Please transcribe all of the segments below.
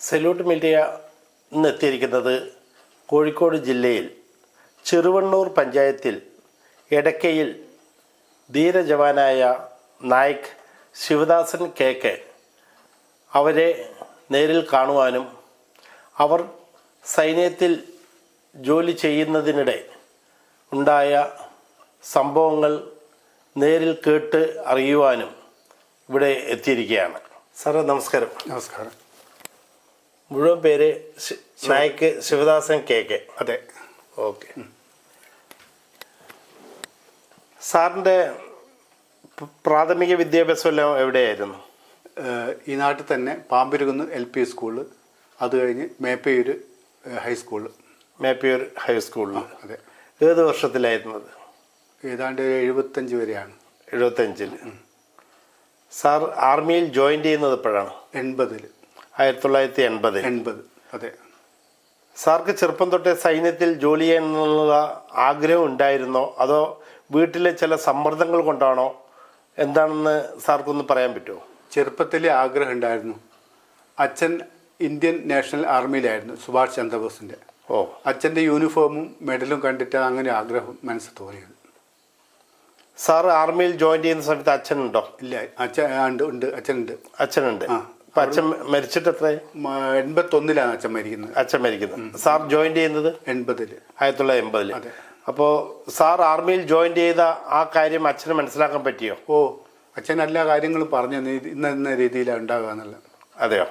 Salute media ഇന്ന് എത്തിയിരിക്കുന്നത് കോഴിക്കോട് ജില്ലയിൽ ചെറുവണ്ണൂർ പഞ്ചായത്തിൽ എടക്കയിൽ ധീരജവാനായ നായിക് ശിവദാസൻ കെ കെ അവരെ നേരിൽ കാണുവാനും അവർ സൈന്യത്തിൽ ജോലി ചെയ്യുന്നതിനിടെ ഉണ്ടായ സംഭവങ്ങൾ നേരിൽ കേട്ട് അറിയുവാനും ഇവിടെ എത്തിയിരിക്കുകയാണ്. സാറേ നമസ്കാരം. നമസ്കാരം. മുഴുവൻ പേര് നായിക്ക് ശിവദാസൻ കെ കെ. അതെ. ഓക്കെ. സാറിന്റെ പ്രാഥമിക വിദ്യാഭ്യാസം എല്ലാം എവിടെയായിരുന്നു ഈ നാട്ടിൽ തന്നെ പാമ്പിരുകുന്ന് എൽ പി സ്കൂൾ അത് കഴിഞ്ഞ് മേപ്പയൂർ ഹൈസ്കൂൾ മേപ്പയൂർ ഹൈസ്കൂളിൽ അതെ. ഏത് വർഷത്തിലായിരുന്നു അത്? ഏതാണ്ട് എഴുപത്തഞ്ച് വരെയാണ്. എഴുപത്തഞ്ചിൽ സാർ ആർമിയിൽ ജോയിൻ ചെയ്യുന്നത് എപ്പോഴാണ്? എൺപതിൽ ആയിരത്തി തൊള്ളായിരത്തി എൺപത്. എൺപത് അതെ. സാർക്ക് ചെറുപ്പം തൊട്ടേ സൈന്യത്തിൽ ജോലി ചെയ്യാനുള്ള ആഗ്രഹം ഉണ്ടായിരുന്നോ? അതോ വീട്ടിലെ ചില സമ്മർദ്ദങ്ങൾ കൊണ്ടാണോ? എന്താണെന്ന് സാർക്കൊന്ന് പറയാൻ പറ്റുമോ? ചെറുപ്പത്തിലെ ആഗ്രഹം ഉണ്ടായിരുന്നു. അച്ഛൻ ഇന്ത്യൻ നാഷണൽ ആർമിയിലായിരുന്നു സുഭാഷ് ചന്ദ്രബോസിന്റെ ഓ. അച്ഛന്റെ യൂണിഫോമും മെഡലും കണ്ടിട്ട് അങ്ങനെ ആഗ്രഹം മനസ്സിൽ തോന്നിയത്. സാർ ആർമിയിൽ ജോയിൻ ചെയ്യുന്ന സമയത്ത് അച്ഛനുണ്ടോ? ഇല്ല അച്ഛൻ ഉണ്ട് ഉണ്ട് അച്ഛനുണ്ട്. അച്ഛനുണ്ട്. ആ. അച്ഛൻ മരിച്ചിട്ട് എത്ര എൺപത്തി എൺപത്തൊന്നിലാണ് അച്ഛൻ മരിക്കുന്നത്. അച്ഛൻ മരിക്കുന്നത്. സാർ ജോയിൻ ചെയ്യുന്നത്? എൺപതിൽ ആയിരത്തി തൊള്ളായിരത്തി എൺപതിൽ അപ്പോ അപ്പോൾ സാർ ആർമിയിൽ ജോയിൻ ചെയ്ത ആ കാര്യം അച്ഛന് മനസ്സിലാക്കാൻ പറ്റിയോ? ഓ അച്ഛൻ എല്ലാ കാര്യങ്ങളും പറഞ്ഞു. ഇന്ന ഇന്ന രീതിയിലാണ് ഉണ്ടാകുക എന്നുള്ളത്. അതെയോ?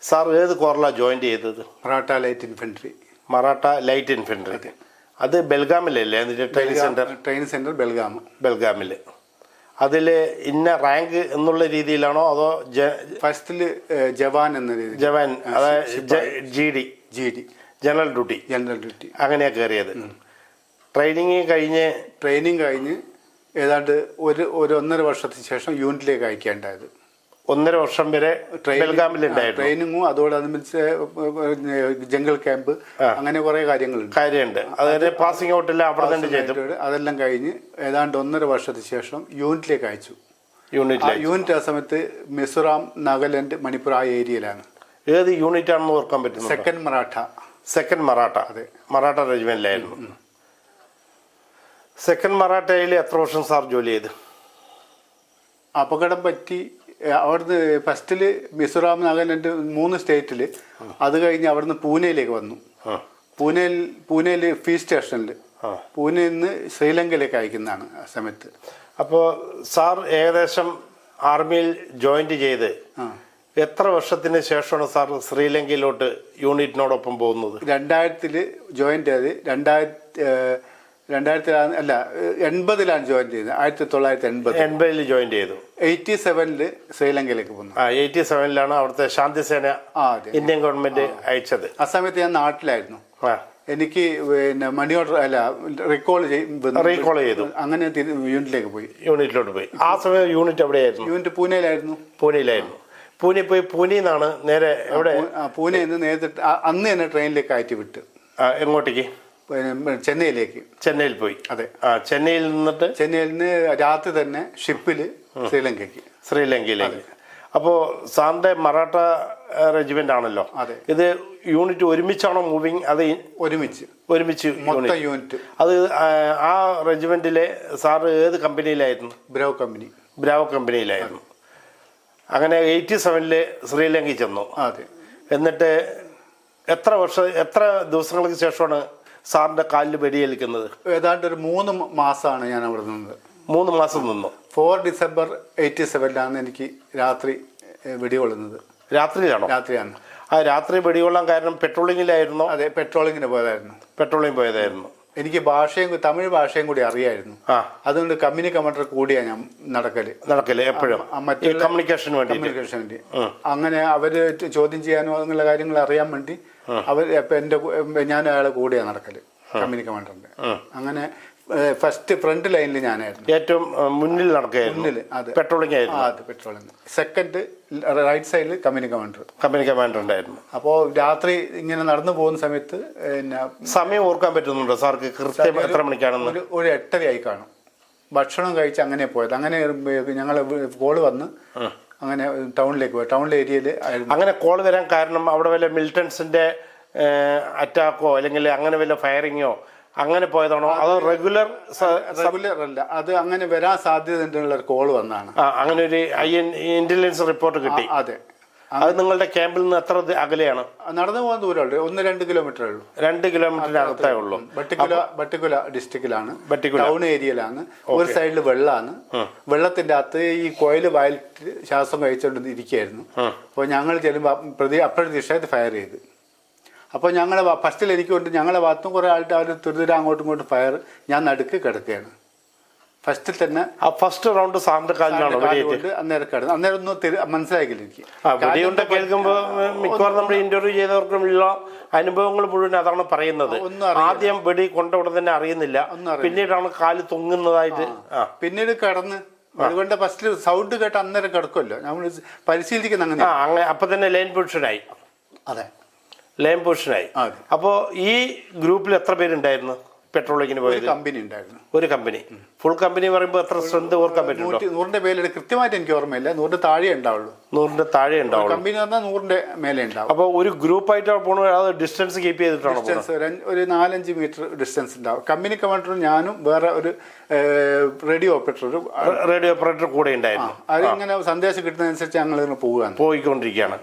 സാർ ഏത് കോറിലാണ് ജോയിൻ ചെയ്തത്? Maratha light infantry. Maratha light infantry. അത്. ബെൽഗാമിലല്ലേ? Training centre? Training centre Belgaum. ബെൽഗാമിൽ അതിൽ ഇന്ന റാങ്ക് എന്നുള്ള രീതിയിലാണോ അതോ ഫസ്റ്റിൽ ജവാൻ എന്ന രീതി ജവാൻ അതായത് G D G D general duty. General duty. അങ്ങനെയാണ് കയറിയത് ട്രെയിനിങ് കഴിഞ്ഞ് ട്രെയിനിങ് കഴിഞ്ഞ് ഏതാണ്ട് ഒരു ഒരു ഒന്നര വർഷത്തിന് ശേഷം യൂണിറ്റിലേക്ക് അയക്കേണ്ടായത് ഒന്നര വർഷം വരെ ബെൽഗാമിലുണ്ടായിരുന്നു. ട്രെയിനിങ്ങും അതോടനുബന്ധിച്ച് ജംഗിൾ ക്യാമ്പ് അങ്ങനെ കുറെ കാര്യങ്ങളുണ്ട്. കാര്യമുണ്ട്. അതായത് പാസിംഗ് ഔട്ടില്ല അവിടെ തന്നെ ചെയ്തു. അതെല്ലാം കഴിഞ്ഞ് ഏതാണ്ട് ഒന്നര വർഷത്തിന് ശേഷം യൂണിറ്റിലേക്ക് അയച്ചു. യൂണിറ്റ് യൂണിറ്റ് ആ സമയത്ത് മിസോറാം നാഗാലാൻഡ് മണിപ്പൂർ ആ ഏരിയയിലാണ്. ഏത് യൂണിറ്റ് ആണെന്ന് ഓർക്കാൻ പറ്റുന്നത് സെക്കൻഡ് മറാഠ. സെക്കൻഡ് മറാഠ. അതെ. മറാഠ റെജിമെന്റിലായിരുന്നു. സെക്കൻഡ് മറാഠയിൽ എത്ര വർഷം സാർ ജോലി ചെയ്ത്? അപകടം പറ്റി അവിടുന്ന് ഫസ്റ്റിൽ മിസോറാം നാഗാലാൻഡ് മൂന്ന് സ്റ്റേറ്റിൽ അത് കഴിഞ്ഞ് അവിടുന്ന് പൂനെയിലേക്ക് വന്നു. പൂനെയിൽ പൂനെയിൽ ഫീ സ്റ്റേഷനിൽ പൂനെ പൂനെയിൽ നിന്ന് ശ്രീലങ്കയിലേക്ക് അയക്കുന്നതാണ് ആ സമയത്ത്. അപ്പോൾ സാർ ഏകദേശം ആർമിയിൽ ജോയിന്റ് ചെയ്ത് എത്ര വർഷത്തിന് ശേഷമാണ് സാർ ശ്രീലങ്കയിലോട്ട് യൂണിറ്റിനോടൊപ്പം പോകുന്നത്? രണ്ടായിരത്തിൽ ജോയിൻ ചെയ്ത് രണ്ടായിരത്തി രണ്ടായിരത്തിലാണ് അല്ല എൺപതിലാണ് ജോയിൻ ചെയ്തത്. ആയിരത്തി തൊള്ളായിരത്തി എൺപത് എൺപതിൽ ജോയിൻ ചെയ്തു. എയ്റ്റി സെവനിൽ ശ്രീലങ്കയിലേക്ക് പോന്നു. ആ എയ്റ്റി സെവനിലാണ് അവിടുത്തെ ശാന്തിസേന ആ ഇന്ത്യൻ ഗവൺമെന്റ് അയച്ചത്. ആ സമയത്ത് ഞാൻ നാട്ടിലായിരുന്നു. എനിക്ക് പിന്നെ മണി ഓർഡർ അല്ല റീകോൾ റീകോൾ ചെയ്തു. അങ്ങനെ യൂണിറ്റിലേക്ക് പോയി. യൂണിറ്റിലോട്ട് പോയി. ആ സമയം യൂണിറ്റ് എവിടെയായിരുന്നു? യൂണിറ്റ് പൂനെയിലായിരുന്നു. പൂനെയിലായിരുന്നു. പൂനെ പോയി പൂനെ നിന്നാണ് നേരെ എവിടെ? പൂനെ നിന്ന് നേരത്തെ അന്ന് തന്നെ ട്രെയിനിലേക്ക് കയറ്റി വിട്ട്. എങ്ങോട്ടേക്ക്? ചെന്നൈയിലേക്ക്. ചെന്നൈയിൽ പോയി. അതെ. ആ ചെന്നൈയിൽ നിന്നിട്ട് ചെന്നൈയിൽ നിന്ന് രാത്രി തന്നെ ഷിപ്പിൽ ശ്രീലങ്കയ്ക്ക്. ശ്രീലങ്കയിലേക്ക്. അപ്പോൾ സാറിന്റെ മറാഠ റെജിമെന്റ് ആണല്ലോ. അതെ. ഇത് യൂണിറ്റ് ഒരുമിച്ചാണോ മൂവിങ്? അത് ഒരുമിച്ച്. ഒരുമിച്ച് മൊത്തം യൂണിറ്റ്. അത് ആ, ആ റെജിമെന്റിലെ സാറ് ഏത് കമ്പനിയിലായിരുന്നു? ബ്രാവ് കമ്പനി. ബ്രാവ് കമ്പനിയിലായിരുന്നു. അങ്ങനെ എയ്റ്റി സെവനിൽ ശ്രീലങ്കയിൽ ചെന്നു. അതെ. എന്നിട്ട് എത്ര വർഷം എത്ര ദിവസങ്ങൾക്ക് ശേഷമാണ് സാറിന്റെ കാലിൽ വെടിയേൽക്കുന്നത്. ഏതാണ്ട് ഒരു മൂന്ന് മാസമാണ് ഞാൻ അവിടെ നിന്നത് മൂന്ന് മാസം നിന്നു. ഫോർ ഡിസംബർ എയ്റ്റി സെവനിലാണ് എനിക്ക് രാത്രി വെടികൊള്ളുന്നത്. രാത്രിയിലാണോ രാത്രിയാണ്. ആ രാത്രി വെടികൊള്ളാൻ കാരണം പെട്രോളിങ്ങിലായിരുന്നോ അതെ പെട്രോളിങ്ങിന് പോയതായിരുന്നു. പെട്രോളിങ് പോയതായിരുന്നു. എനിക്ക് ഭാഷയും തമിഴ് ഭാഷയും കൂടി അറിയായിരുന്നു. അതുകൊണ്ട് കമ്പനി കമാൻഡർ കൂടിയാ ഞാൻ നടക്കൽ. നടക്കൽ എപ്പോഴും. കമ്മ്യൂണിക്കേഷൻ വേണ്ടി കമ്മ്യൂണിക്കേഷൻ വേണ്ടി. അങ്ങനെ അവർ ചോദ്യം ചെയ്യാനോ അങ്ങനെയുള്ള കാര്യങ്ങൾ അറിയാൻ വേണ്ടി അവർ എന്റെ ഞാൻ അയാളെ കൂടിയാ നടക്കൽ കമ്പനി കമാൻഡറിന്റെ അങ്ങനെ ഫസ്റ്റ് ഫ്രണ്ട് ലൈനിൽ ഞാനായിരുന്നു. ഏറ്റവും ആ, മുന്നിൽ നടക്കുകയായിരുന്നു. മുന്നിൽ അതെ. പെട്രോളിംഗ് ആ ആയിരുന്നു അത് പെട്രോളിങ് സെക്കൻഡ് റൈറ്റ് സൈഡിൽ കമ്പനി കമാൻഡർ കമ്പനി കമാൻഡർ ഉണ്ടായിരുന്നു. അപ്പോൾ രാത്രി ഇങ്ങനെ നടന്നു പോകുന്ന സമയത്ത് പിന്നെ സമയം ഓർക്കാൻ പറ്റുന്നുണ്ടോ? സാർക്ക് കൃത്യം എത്ര മണിക്കാണെന്ന്? ഒരു ഒരു എട്ടരയായി കാണും. ഭക്ഷണം കഴിച്ച് അങ്ങനെ പോയത്. അങ്ങനെ ഞങ്ങൾ കോൾ വന്ന് അങ്ങനെ ടൗണിലേക്ക് പോയി. ടൗണിലെ ഏരിയയിൽ ആയിരുന്നു. അങ്ങനെ കോൾ വരാൻ കാരണം അവിടെ വല്ല മിലിറ്റൻസിന്റെ അറ്റാക്കോ അല്ലെങ്കിൽ അങ്ങനെ വല്ല ഫയറിങ്ങോ അങ്ങനെ പോയതാണോ? അതോ റെഗുലർ റെഗുലർ അല്ല. അത് അങ്ങനെ വരാൻ സാധ്യതയുള്ള ഒരു കോൾ വന്നാണ്. അങ്ങനെ ഒരു ഐ ഇന്റലിജൻസ് റിപ്പോർട്ട് കിട്ടി. അതെ. അത് നിങ്ങളുടെ ക്യാമ്പിൽ നിന്ന് എത്ര അകലെയാണ്? നടന്നു പോകാൻ ദൂരമുള്ളൂ ഒന്ന് രണ്ട് കിലോമീറ്റർ ഉള്ളൂ. രണ്ട് കിലോമീറ്ററിനകത്തേ ഉള്ളൂ. ബട്ടിക്കുല ബട്ടിക്കുല ഡിസ്ട്രിക്റ്റിലാണ് ബട്ടിക്കുല. ടൗൺ ഏരിയയിലാണ് ഒരു സൈഡിൽ വെള്ളമാണ് വെള്ളത്തിന്റെ അകത്ത് ഈ കോയിൽ വയൽ ശ്വാസം കഴിച്ചുകൊണ്ട് ഇരിക്കുകയായിരുന്നു അപ്പോൾ ഞങ്ങൾ ചെല്ലുമ്പോൾ പ്രതി അപ്രതീക്ഷിതമായിട്ട് ഫയർ ചെയ്ത്. അപ്പോൾ ഞങ്ങളെ ഫസ്റ്റിൽ എനിക്ക് കൊണ്ട് ഞങ്ങളെ ഭാഗത്തും കുറേ ആൾട്ട് അവർ തുരിതുര അങ്ങോട്ടും ഇങ്ങോട്ടും ഫയർ ഞാൻ നടുക്ക് കിടക്കുകയാണ്. ഫസ്റ്റിൽ തന്നെ ആ ഫസ്റ്റ് റൗണ്ട് സാറിന്റെ കാലിലാണോ? അന്നേരം കിടന്നു. അന്നേരം ഒന്നും മനസ്സിലാക്കില്ല എനിക്ക്. കേൾക്കുമ്പോൾ മിക്കവാറും നമ്മൾ ഇന്റർവ്യൂ ചെയ്തവർക്കുമുള്ള അനുഭവങ്ങൾ മുഴുവൻ അതാണ് പറയുന്നത്. ആദ്യം വെടി കൊണ്ട ഉടൻ തന്നെ അറിയുന്നില്ല. പിന്നീടാണ് കാൽ തൊങ്ങുന്നതായിട്ട് പിന്നീട് കിടന്ന്. അതുകൊണ്ട് ഫസ്റ്റ് സൗണ്ട് കേട്ട് അന്നേരം കിടക്കുമല്ലോ നമ്മൾ പരിശീലിക്കുന്ന അങ്ങനെ അപ്പൊ തന്നെ ലൈൻ പൊസിഷനായി അതെ. ലൈൻ പൊസിഷനായി. അപ്പോ ഈ ഗ്രൂപ്പിൽ എത്ര പേരുണ്ടായിരുന്നു പെട്രോളിങ്ങിന് പോയത്? കമ്പനി ഉണ്ടായിരുന്നു. ഒരു കമ്പനി ഫുൾ കമ്പനി പറയുമ്പോൾ എത്ര സ്ട്രെങ്ത് ഓർക്കാൻ പറ്റും നൂറിന്റെ മേലെ കൃത്യമായിട്ട് എനിക്ക് ഓർമ്മയില്ല. നൂറിന്റെ താഴെ ഉണ്ടാവുള്ളൂ. നൂറിന്റെ താഴെ ഉണ്ടാവുള്ളൂ. കമ്പനി പറഞ്ഞാൽ നൂറിന്റെ മേലെ ഉണ്ടാവും. അപ്പോൾ ഒരു ഗ്രൂപ്പ് ആയിട്ട് പോകണോ അത് ഡിസ്റ്റൻസ് കീപ്പ് ചെയ്തിട്ടാണോ ഡിസ്റ്റൻസ് ഒരു നാലഞ്ച് മീറ്റർ ഡിസ്റ്റൻസ് ഉണ്ടാവും. കമ്പനി കമാൻഡറും ഞാനും വേറെ ഒരു റേഡിയോ ഓപ്പറേറ്റർ റേഡിയോ ഓപ്പറേറ്റർ കൂടെ ഉണ്ടായിരുന്നു. അതിങ്ങനെ സന്ദേശം കിട്ടുന്നതനുസരിച്ച് ഞങ്ങൾ പോവുകയാണ്. പോയിക്കൊണ്ടിരിക്കുകയാണ്.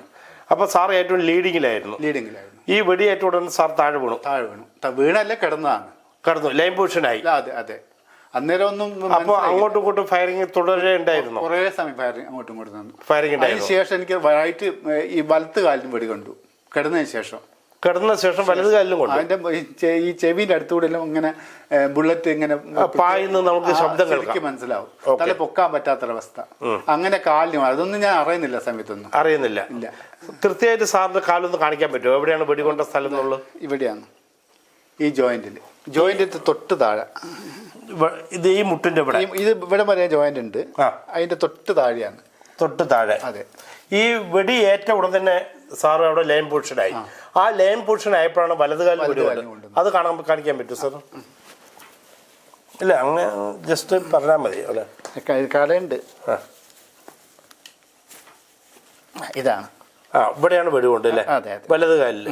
അപ്പൊ സാർ ഏറ്റവും ലീഡിങ്ങിലായിരുന്നു ലീഡിങ്ങിലായിരുന്നു ഈ വെടി ഏറ്റവും ഉടനെ സാർ താഴെ വീണു. താഴെ വീണു. ത- വീണല്ലേ കിടന്നതാണ്? കിടന്നു. ലൈൻ പൊസിഷനായി. അതെ അതെ. അന്നേരം ഒന്നും അപ്പൊ അങ്ങോട്ടും ഇങ്ങോട്ടും ഫയറിംഗ് തുടരെ ഉണ്ടായിരുന്നു. കുറേ സമയം ഫയറിങ് അങ്ങോട്ടും ഇങ്ങോട്ടും നിന്നു. ഫയറിംഗ് അതിന് ഉണ്ടായിരുന്നു. ശേഷം എനിക്ക് റൈറ്റ് ഈ വലത്ത് കാലിന് വെടി കണ്ടു. കിടന്നതിന് ശേഷം. കിടന്ന ശേഷം വലത് കാലിലും കൊണ്ട്. അതിന്റെ ഈ ചെ- ഈ ചെവിന്റെ അടുത്തുകൂടെ എല്ലാം ഇങ്ങനെ ബുള്ളറ്റ് ഇങ്ങനെ പായുന്ന നമുക്ക് ആ, ശബ്ദം ശരിക്ക് കേൾക്കാം മനസ്സിലാവും തല പൊക്കാൻ പറ്റാത്തൊരവസ്ഥ. അങ്ങനെ കാലിനും അതൊന്നും ഞാൻ അറിയുന്നില്ല സമയത്തൊന്നും. അറിയുന്നില്ല. ഇല്ല. കൃത്യമായിട്ട് സാറിന്റെ കാലൊന്ന് കാണിക്കാൻ പറ്റുമോ? എവിടെയാണ് വെടികൊണ്ട സ്ഥലം എന്നുള്ളത്? ഇവിടെയാണ്. ഈ ജോയിന്റിൽ ജോയിന്റിന്റെ തൊട്ട് താഴെ. ഇത് ഈ മുട്ടിന്റെ ഇവിടെ? ഇത് ഇവിടെ വരെ ജോയിന്റ് ഉണ്ട് അതിന്റെ തൊട്ട് താഴെയാണ്. തൊട്ട് താഴെ. അതെ. ഈ വെടി ഏറ്റ ഉടൻ തന്നെ സാറ് അവിടെ ലൈൻ പൊസിഷനായി. ആ. ലൈൻ പൊസിഷൻ ആയപ്പോഴാണ് വലതുകാലം വെടി വലതുകാലിൽ കൊണ്ടത് അത് കാണാൻ കാണിക്കാൻ പറ്റും സാർ ഇല്ല അങ്ങനെ ജസ്റ്റ് പറഞ്ഞാൽ മതി അല്ലെ? കടയുണ്ട് ഇതാണ്. ആ ഇവിടെയാണ് വെടിവുണ്ട് അല്ലേ? അതെ, അതെ. വലതുകാലിൽ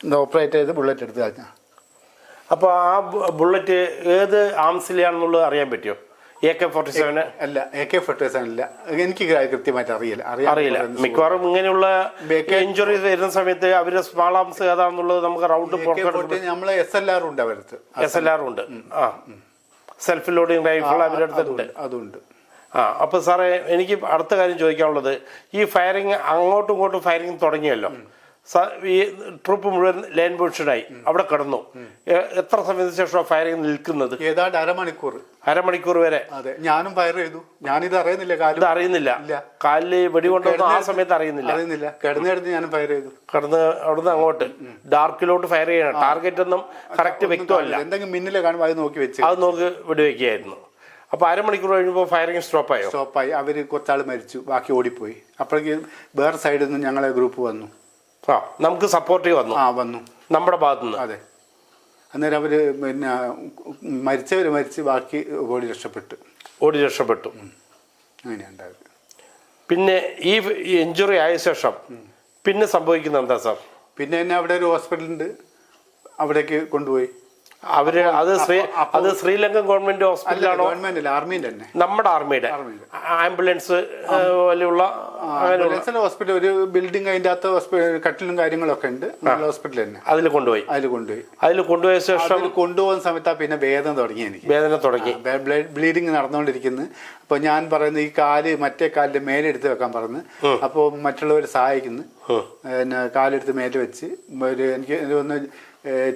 ഇത് ഓപ്പറേറ്റ് ചെയ്ത് ബുള്ളറ്റ് എടുത്ത് കഴിഞ്ഞാൽ അപ്പോൾ ആ ബുള്ളറ്റ് ഏത് ആംസിലാണെന്നുള്ളത് അറിയാൻ പറ്റുമോ എ കെ ഫോർട്ടി സെവന് അല്ല എ കെ ഫോർട്ടി സെവൻ അല്ല എനിക്ക് കൃത്യമായിട്ട് അറിയില്ല. അറിയില്ല. മിക്കവാറും ഇങ്ങനെയുള്ള ഇഞ്ചുറീസ് ഇഞ്ചുറി വരുന്ന സമയത്ത് അവരുടെ സ്മാൾ ആംസ് ഏതാണെന്നുള്ളത് നമുക്ക് റൗണ്ട് നമ്മൾ എസ് എൽ ആർ ഉണ്ട് അവരുടെ എസ് എൽ ആർ ഉണ്ട്. ആ. സെൽഫ് ലോഡിംഗ് റൈഫിൾ അവരുടെ അടുത്തുണ്ട് അതുണ്ട്. ആ അപ്പോൾ സാറേ എനിക്ക് അടുത്ത കാര്യം ചോദിക്കാനുള്ളത്. ഈ ഫയറിങ് അങ്ങോട്ടും ഇങ്ങോട്ടും ഫയറിങ് തുടങ്ങിയല്ലോ. ഈ ട്രൂപ്പ് മുഴുവൻ ലൈൻ പൊസിഷനായി. അവിടെ കിടന്നു. എത്ര സമയത്തിന് ശേഷം ഫയറിങ് നിൽക്കുന്നത്? ഏതാണ്ട് അരമണിക്കൂർ. അരമണിക്കൂർ വരെ. അതെ ഞാനും ഫയർ ചെയ്തു. ഞാനിത് അറിയുന്നില്ല ഇത് കാലം അറിയുന്നില്ല. കാലിൽ വെടികൊണ്ടൊന്നും ആ സമയത്ത് അറിയുന്നില്ല. അറിയുന്നില്ല. കിടന്നെടുത്ത് ഞാനും ഫയർ ചെയ്തു. കിടന്ന് അവിടുന്ന് അങ്ങോട്ട്. ഡാർക്കിലോട്ട് ഫയർ ചെയ്യണം. ടാർഗറ്റ് ഒന്നും കറക്റ്റ് വ്യക്തമല്ല. എന്തെങ്കിലും മിന്നിലെ കാണുമ്പോൾ അത് നോക്കി വെച്ച്. അത് നോക്കി വെടിവെക്കുകയായിരുന്നു. അപ്പൊ അരമണിക്കൂർ കഴിയുമ്പോൾ ഫയറിംഗ് സ്റ്റോപ്പ് ആയോ? സ്റ്റോപ്പായി അവർ കുറച്ചാൾ മരിച്ചു. ബാക്കി ഓടിപ്പോയി. അപ്പോഴേക്കും വേറെ സൈഡിൽ നിന്ന് ഞങ്ങളെ ഗ്രൂപ്പ് വന്നു. ആ നമുക്ക് സപ്പോർട്ടീവ് വന്നു. ആ വന്നു. നമ്മുടെ ഭാഗത്തുനിന്ന്. അതെ. അന്നേരം അവർ പിന്നെ മരിച്ചവർ മരിച്ച് ബാക്കി ഓടി രക്ഷപ്പെട്ടു. ഓടി രക്ഷപ്പെട്ടു. അങ്ങനെയുണ്ടായത് പിന്നെ ഈ ഇഞ്ചുറി ആയ ശേഷം പിന്നെ സംഭവിക്കുന്നത് എന്താ സാർ? പിന്നെ എന്നെ അവിടെ ഒരു ഹോസ്പിറ്റലുണ്ട് അവിടേക്ക് കൊണ്ടുപോയി. അവർ അത് ശ്രീ അത് ശ്രീലങ്കൻ ഗവൺമെന്റ് ഹോസ്പിറ്റലാണോ? ആർമിന്റെ തന്നെ. നമ്മുടെ ആർമിയുടെ. ആംബുലൻസ് പോലെയുള്ള ഹോസ്പിറ്റൽ. ഒരു ബിൽഡിംഗ് അതിന്റെ അകത്ത് ഹോസ്പിറ്റൽ കട്ടിലും കാര്യങ്ങളൊക്കെ ഉണ്ട്. ഹോസ്പിറ്റൽ തന്നെ. അതിൽ കൊണ്ടുപോയി? അതിൽ കൊണ്ടുപോയി. അതിൽ കൊണ്ടുപോയ ശേഷം കൊണ്ടുപോകുന്ന സമയത്താ പിന്നെ വേദന തുടങ്ങി എനിക്ക്. വേദന തുടങ്ങി. ബ്ലീഡിങ് നടന്നുകൊണ്ടിരിക്കുന്നു. അപ്പൊ ഞാൻ പറയുന്നത് ഈ കാൽ മറ്റേ കാലിന്റെ മേലെടുത്ത് വെക്കാൻ പറഞ്ഞു. അപ്പോൾ മറ്റുള്ളവർ സഹായിക്കുന്നു. പിന്നെ കാലെടുത്ത് മേലെ വെച്ച്. ഒരു എനിക്ക് ഒന്ന്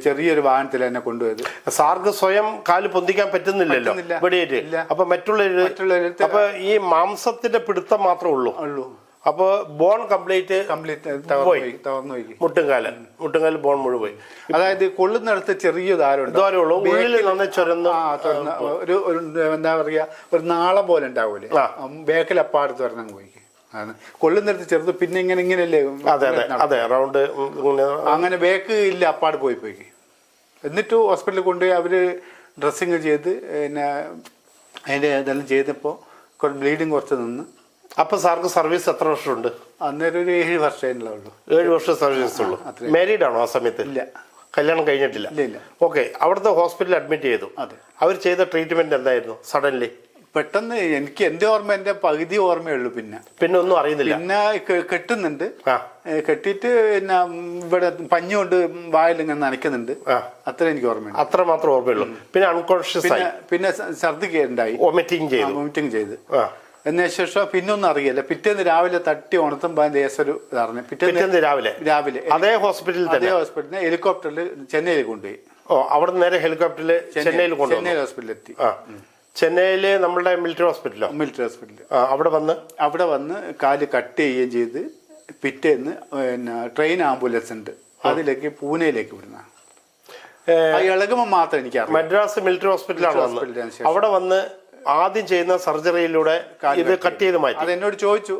ചെറിയൊരു വാഹനത്തിൽ എന്നെ കൊണ്ടുപോയത്. സാർക്ക് സ്വയം കാൽ പൊന്തിക്കാൻ പറ്റുന്നില്ലല്ലോ. വെടിയേറ്റ്. അപ്പൊ മറ്റുള്ള അപ്പൊ ഈ മാംസത്തിന്റെ പിടുത്തം മാത്രമേ ഉള്ളൂ. ഉള്ളൂ. അപ്പൊ ബോൺ കംപ്ലീറ്റ് കംപ്ലീറ്റ് പോയി. പോയി തകർന്നു പോയി. മുട്ടുംകാൽ മുട്ടുംകാൽ ബോൺ മുഴുവൻ അതായത് കൊള്ളുന്നിടത്ത് ചെറിയ ധാരമുണ്ട്. ഉള്ളൂ. ഉള്ളിൽ നന്നെ ചുരന്ന് ഒരു എന്താ പറയാ ഒരു നാളം പോലെ ഉണ്ടാവൂലേ. ബേക്കിൽ അപ്പാട് തുറന്നു പോയി കൊള്ളുന്നിടത്ത് ചെറുത് പിന്നെ ഇങ്ങനെ ഇങ്ങനെയല്ലേ അതെ അതെ അതെ റൗണ്ട് അങ്ങനെ ബേക്ക് ഇല്ല അപ്പാട് പോയി പോയി. എന്നിട്ട് ഹോസ്പിറ്റലിൽ കൊണ്ടുപോയി അവർ ഡ്രസ്സിങ് ചെയ്ത് പിന്നെ അതിന്റെ ഇതെല്ലാം ചെയ്തപ്പോൾ ബ്ലീഡിങ് കുറച്ച് നിന്ന്. അപ്പൊ സാർക്ക് സർവീസ് എത്ര വർഷമുണ്ട്? അന്നേരം ഒരു ഏഴ് വർഷമേ ഉള്ളൂ ഏഴ് വർഷം സർവീസ് ഉള്ളൂ. മാരീഡ് ആണോ ആ സമയത്ത്? ഇല്ല. കല്യാണം കഴിഞ്ഞിട്ടില്ല. ഓക്കെ അവിടുത്തെ ഹോസ്പിറ്റലിൽ അഡ്മിറ്റ് ചെയ്തു. അതെ. അവർ ചെയ്ത ട്രീറ്റ്മെന്റ് എന്തായിരുന്നു? സഡൻലി പെട്ടെന്ന് എനിക്ക് എന്റെ ഓർമ്മ എന്റെ പകുതി ഓർമ്മയുള്ളൂ പിന്നെ. പിന്നെ ഒന്നും അറിയുന്നില്ല. പിന്നെ കെട്ടുന്നുണ്ട്. കെട്ടിട്ട് കെട്ടിയിട്ട് പിന്നെ ഇവിടെ പഞ്ഞു കൊണ്ട് വായിൽ ഇങ്ങനെ നനയ്ക്കുന്നുണ്ട് അത്ര എനിക്ക് ഓർമ്മയുണ്ട് അത്ര മാത്രം ഓർമ്മയുള്ളൂ. പിന്നെ അൺകോൺഷ്യസ് പിന്നെ ആയി. പിന്നെ ഛർദിക്ക് ഉണ്ടായി വോമിറ്റിംഗ് ചെയ്തു. വോമിറ്റിംഗ് ചെയ്ത്. എന്നതിന് ശേഷം പിന്നൊന്നും അറിയില്ല. പിറ്റേന്ന് രാവിലെ തട്ടി ഉണർത്തുമ്പോൾ ഏസൊരു ഇതറിഞ്ഞു പിറ്റേന്ന് രാവിലെ? രാവിലെ. അതേ ഹോസ്പിറ്റലിൽ അതേ ഹോസ്പിറ്റലിൽ ഹെലികോപ്റ്ററിൽ ചെന്നൈയിൽ കൊണ്ടുപോയി. ഓ അവിടെ നേരെ ഹെലികോപ്റ്ററിൽ ചെന്നൈയിൽ കൊണ്ടുപോയി ചെന്നൈ ഹോസ്പിറ്റലിൽ എത്തി. ചെന്നൈയിൽ നമ്മുടെ മിലിറ്ററി ഹോസ്പിറ്റലോ മിലിറ്ററി ഹോസ്പിറ്റലിൽ അവിടെ വന്ന്? അവിടെ വന്ന് കാൽ കട്ട് ചെയ്യുകയും ചെയ്ത് പിറ്റേന്ന് പിന്നെ ട്രെയിൻ ആംബുലൻസ് ഉണ്ട്. അതിലേക്ക് പൂനെയിലേക്ക് വിടുന്ന. ഇളകുമ്പോൾ മാത്രം എനിക്ക് മദ്രാസ് മിലിറ്ററി ഹോസ്പിറ്റലാണ്. അവിടെ വന്ന് ആദ്യം ചെയ്യുന്ന സർജറിയിലൂടെ ഇത് കട്ട് ചെയ്ത് മാറ്റി. അതെന്നോട് ചോദിച്ചു